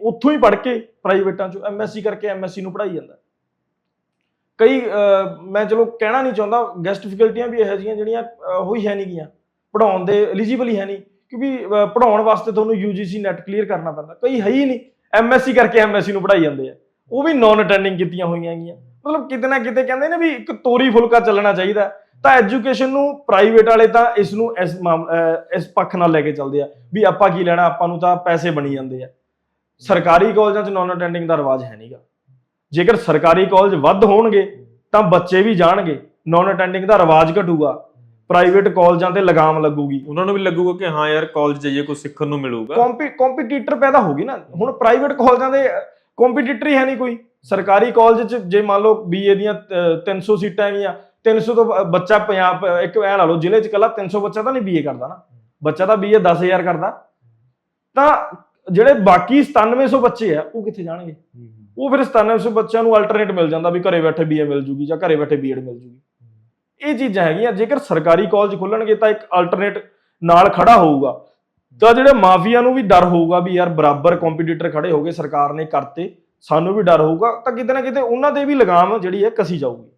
ਉੱਥੋਂ ਹੀ ਪੜ੍ਹ ਕੇ ਪ੍ਰਾਈਵੇਟਾਂ ਚੋਂ ਐਮਐਸਸੀ ਕਰਕੇ ਐਮਐਸਸੀ ਨੂੰ ਪੜ੍ਹਾਈ ਜਾਂਦਾ ਕਈ ਮੈਂ ਚਲੋ ਕਹਿਣਾ ਨਹੀਂ ਚਾਹੁੰਦਾ ਗੈਸਟ ਫੈਕਲਟੀਆਂ ਵੀ ਇਹੋ ਜਿਹੀਆਂ ਜਿਹੜੀਆਂ ਹੋਈ ਹੈ ਨਹੀਂ ਗੀਆਂ। ਪੜਾਉਣ ਦੇ ਐਲੀਜੀਬਲ ਹੀ ਹੈ ਨਹੀਂ ਕਿਉਂਕਿ ਅਹ, ਪੜਾਉਣ ਵਾਸਤੇ ਤੁਹਾਨੂੰ UGC ਨੈਟ ਕਲੀਅਰ ਕਰਨਾ ਪੈਂਦਾ। ਕਈ ਹੈ ਹੀ ਨਹੀਂ ਐਮਐਸਸੀ ਕਰਕੇ ਐਮਐਸਸੀ ਨੂੰ ਪੜਾਈ ਜਾਂਦੇ ਆ। ਉਹ ਵੀ ਨਾਨ ਅਟੈਂਡਿੰਗ ਕੀਤੀਆਂ ਹੋਈਆਂ ਹੈਗੀਆਂ ਮਤਲਬ ਕਿਤੇ ਨਾ ਕਿਤੇ ਕਹਿੰਦੇ ਨੇ ਵੀ ਇੱਕ ਤੋਰੀ ਫੁਲਕਾ ਚੱਲਣਾ ਚਾਹੀਦਾ। ਤਾਂ ਐਜੂਕੇਸ਼ਨ ਨੂੰ ਪ੍ਰਾਈਵੇਟ ਵਾਲੇ ਤਾਂ ਇਸ ਨੂੰ ਇਸ ਮਾਮ- ਇਸ ਪੱਖ ਨਾਲ ਲੈ ਕੇ ਚੱਲਦੇ ਆ। ਵੀ ਆਪਾਂ ਕੀ ਲੈਣਾ ਆਪਾਂ ਨੂੰ ਤਾਂ ਪੈਸੇ ਬਣੀ ਜਾਂਦੇ ਆ। ਸਰਕਾਰੀ ਕਾਲਜਾਂ 'ਚ ਨਾਨ ਅਟੈਂਡਿੰਗ ਦਾ ਰਿਵਾਜ ਹੈ ਨਹੀਂਗਾ ਜੇਕਰ ਸਰਕਾਰੀ ਕਾਲਜ ਵੱਧ ਹੋਣਗੇ ਤਾਂ ਬੱਚੇ ਵੀ ਜਾਣਗੇ ਨਾਨ ਅਟੈਂਡਿੰਗ ਦਾ ਰਿਵਾਜ ਘਟੂਗਾ ਪ੍ਰਾਈਵੇਟ ਕਾਲਜਾਂ ਤੇ ਲਗਾਮ ਲੱਗੂਗੀ। ਉਹਨਾਂ ਨੂੰ ਵੀ ਲੱਗੂਗਾ ਕਿ ਹਾਂ ਯਾਰ ਕਾਲਜ ਜਾਈਏ ਕੁਝ ਸਿੱਖਣ ਨੂੰ ਮਿਲੂਗਾ। ਕੰਪੀਟੀਟਰ ਪੈਦਾ ਹੋ ਗਈ ਨਾ। ਹੁਣ ਪ੍ਰਾਈਵੇਟ ਕਾਲਜਾਂ ਦੇ ਕੰਪੀਟੀਟਰ ਹੀ ਹੈ ਨਹੀਂ ਕੋਈ। ਸਰਕਾਰੀ ਕਾਲਜ 'ਚ ਜੇ ਮੰਨ ਲਓ ਬੀਏ ਦੀਆਂ ਅਹ, 300 ਸੀਟਾਂ ਹੈਗੀਆਂ 300 ਤੋਂ ਬੱਚਾ ਪੰਜਾਬ ਇੱਕ ਐ ਲਾ ਲਓ ਜ਼ਿਲ੍ਹੇ 'ਚ ਕੱਲਾ 300 ਬੱਚਾ ਤਾਂ ਨਹੀਂ ਬੀਏ ਕਰਦਾ ਨਾ। ਬੱਚਾ ਤਾਂ ਬੀਏ 10000 ਕਰਦਾ। ਤਾਂ ਜਿਹੜੇ ਬਾਕੀ 9700 ਬੱਚੇ ਆ ਉਹ ਕਿੱਥੇ ਜਾਣਗੇ? ਉਹ ਫਿਰ 9700 ਬੱਚਿਆਂ ਨੂੰ ਅਲਟਰਨੇਟ ਮਿਲ ਜਾਂਦਾ ਵੀ ਘਰੇ ਬੈਠੇ ਬੀਏ ਮਿਲ ਜੂਗੀ ਜਾਂ ਘਰੇ ਬੈਠੇ ਬੀਐਡ ਮਿਲ ਜੂਗੀ। ਇਹ ਚੀਜ਼ਾਂ ਹੈਗੀਆਂ ਜੇਕਰ ਸਰਕਾਰੀ ਕਾਲਜ ਖੁੱਲਣਗੇ ਤਾਂ ਇੱਕ ਅਲਟਰਨੇਟ ਨਾਲ ਖੜਾ ਹੋਊਗਾ। ਤਾਂ ਜਿਹੜੇ ਮਾਫੀਆ ਨੂੰ ਵੀ ਡਰ ਹੋਊਗਾ ਵੀ ਯਾਰ ਬਰਾਬਰ ਕੰਪੀਟੀਟਰ ਖੜੇ ਹੋ ਗਏ ਸਰਕਾਰ ਨੇ ਕਰਤੇ ਸਾਨੂੰ ਵੀ ਡਰ ਹੋਊਗਾ ਤਾਂ ਕਿਤੇ ਨਾ ਕਿਤੇ ਉਹਨਾਂ ਦੇ ਵੀ ਲਗਾਮ ਜਿਹੜੀ ਹੈ ਕਸੀ ਜਾਊਗੀ।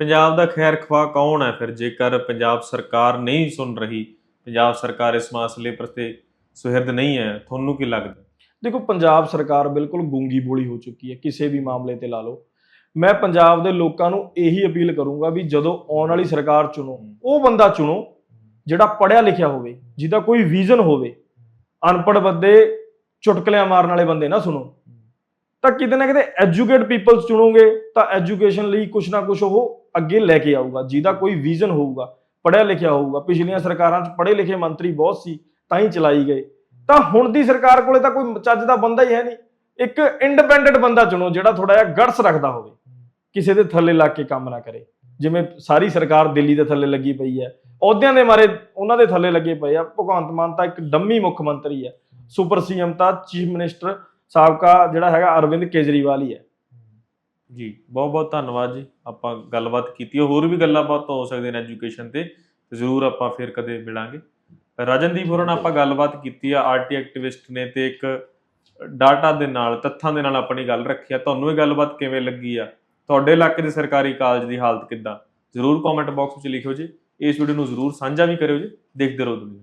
ਪੰਜਾਬ ਦਾ ਖੈਰ ਖਵਾ ਕੌਣ ਹੈ ਫਿਰ? ਜੇਕਰ ਪੰਜਾਬ ਸਰਕਾਰ ਨਹੀਂ ਸੁਣ ਰਹੀ ਪੰਜਾਬ ਸਰਕਾਰ ਇਸ ਮਸਲੇ ਪ੍ਰਤੀ ਸੁਹਿਰਦ ਨਹੀਂ ਹੈ ਤੁਹਾਨੂੰ ਕੀ ਲੱਗਦਾ? ਦੇਖੋ, ਪੰਜਾਬ ਸਰਕਾਰ ਬਿਲਕੁਲ ਗੂੰਗੀ ਬੋਲੀ ਹੋ ਚੁੱਕੀ ਹੈ, ਕਿਸੇ ਵੀ ਮਾਮਲੇ ਤੇ ਲਾ ਲਓ। ਮੈਂ ਪੰਜਾਬ ਦੇ ਲੋਕਾਂ ਨੂੰ ਇਹੀ ਅਪੀਲ ਕਰੂੰਗਾ ਵੀ ਜਦੋਂ ਆਉਣ ਵਾਲੀ ਸਰਕਾਰ ਚੁਣੋ, ਉਹ ਬੰਦਾ ਚੁਣੋ ਜਿਹੜਾ ਪੜ੍ਹਿਆ ਲਿਖਿਆ ਹੋਵੇ, ਜਿਹਦਾ ਕੋਈ ਵਿਜ਼ਨ ਹੋਵੇ। ਅਨਪੜ੍ਹ ਬੰਦੇ ਚੁਟਕਲਿਆਂ ਮਾਰਨ ਵਾਲੇ ਬੰਦੇ ਨਾ ਸੁਣੋ। ਤਾਂ ਕਿਤੇ ਨਾ ਕਿਤੇ ਐਜੂਕੇਟ ਪੀਪਲਸ ਚੁਣੋਗੇ, ਤਾਂ ਐਜੂਕੇਸ਼ਨ ਲਈ ਕੁਝ ਨਾ ਕੁਝ ਉਹ ਅੱਗੇ ਲੈ ਕੇ ਆਊਗਾ, ਜਿਹਦਾ ਕੋਈ ਵਿਜ਼ਨ ਹੋਊਗਾ, ਪੜ੍ਹਿਆ ਲਿਖਿਆ ਹੋਊਗਾ। ਪਿਛਲੀਆਂ ਸਰਕਾਰਾਂ 'ਚ ਪੜ੍ਹੇ ਲਿਖੇ ਮੰਤਰੀ ਬਹੁਤ ਸੀ, ਤਾਂ ਹੀ ਚਲਾਈ ਗਏ। ਤਾਂ ਹੁਣ ਦੀ ਸਰਕਾਰ ਕੋਲੇ ਤਾਂ ਕੋਈ ਚੱਜ ਦਾ ਬੰਦਾ ਹੀ ਹੈ ਨਹੀਂ। ਇੱਕ ਇੰਡੀਪੈਂਡੈਂਟ ਬੰਦਾ ਚੁਣੋ ਜਿਹੜਾ ਥੋੜਾ ਜਿਹਾ ਗੜਸ ਰੱਖਦਾ ਹੋਵੇ। ਕਿਸੇ ਦੇ ਥੱਲੇ ਲੱਗ ਕੇ ਕੰਮ ਨਾ ਕਰੇ। ਜਿਵੇਂ ਸਾਰੀ ਸਰਕਾਰ ਦਿੱਲੀ ਦੇ ਥੱਲੇ ਲੱਗੀ ਪਈ ਹੈ। ਅਹੁਦਿਆਂ ਦੇ ਮਾਰੇ ਉਹਨਾਂ ਦੇ ਥੱਲੇ ਲੱਗੇ ਪਏ ਆ। ਭਗਵੰਤ ਮਾਨ ਤਾਂ ਇੱਕ ਡੰਮੀ ਮੁੱਖ ਮੰਤਰੀ ਹੈ। ਸੁਪਰ ਸੀਐਮ ਤਾਂ ਚੀਫ ਮਿਨਿਸਟਰ ਸਾਬਕਾ ਜਿਹੜਾ ਹੈਗਾ ਅਰਵਿੰਦ ਕੇਜਰੀਵਾਲ ਹੀ ਹੈ। ਜੀ, ਬਹੁਤ ਬਹੁਤ ਧੰਨਵਾਦ ਜੀ। ਆਪਾਂ ਗੱਲਬਾਤ ਕੀਤੀ। ਹੋਰ ਵੀ ਗੱਲਾਂ ਬਾਤ ਹੋ ਸਕਦੇ ਨੇ ਐਜੂਕੇਸ਼ਨ ਤੇ। ਜ਼ਰੂਰ ਆਪਾਂ ਫਿਰ ਕਦੇ ਮਿਲਾਂਗੇ। ਰਾਜਨਦੀਪ ਹੋਰਾਂ ਨਾਲ ਆਪਾਂ ਗੱਲਬਾਤ ਕੀਤੀ ਆ ਆਰਟੀ ਐਕਟਿਵਿਸਟ ਨੇ ਤੇ ਇੱਕ ਡਾਟਾ ਦੇ ਨਾਲ ਤੱਥਾਂ ਦੇ ਨਾਲ ਆਪਣੀ ਗੱਲ ਰੱਖੀ ਆ। ਤੁਹਾਨੂੰ ਇਹ ਗੱਲਬਾਤ ਕਿਵੇਂ ਲੱਗੀ ਆ? ਤੁਹਾਡੇ ਇਲਾਕੇ ਦੇ ਸਰਕਾਰੀ ਕਾਲਜ ਦੀ ਹਾਲਤ ਕਿੱਦਾਂ? ਜ਼ਰੂਰ ਕਮੈਂਟ ਬਾਕਸ ਵਿੱਚ ਲਿਖਿਓ ਜੀ। ਇਸ ਵੀਡੀਓ ਨੂੰ ਜ਼ਰੂਰ ਸਾਂਝਾ ਵੀ ਕਰਿਓ ਜੀ। ਦੇਖਦੇ ਰਹੋ ਦੁਨੀਆ।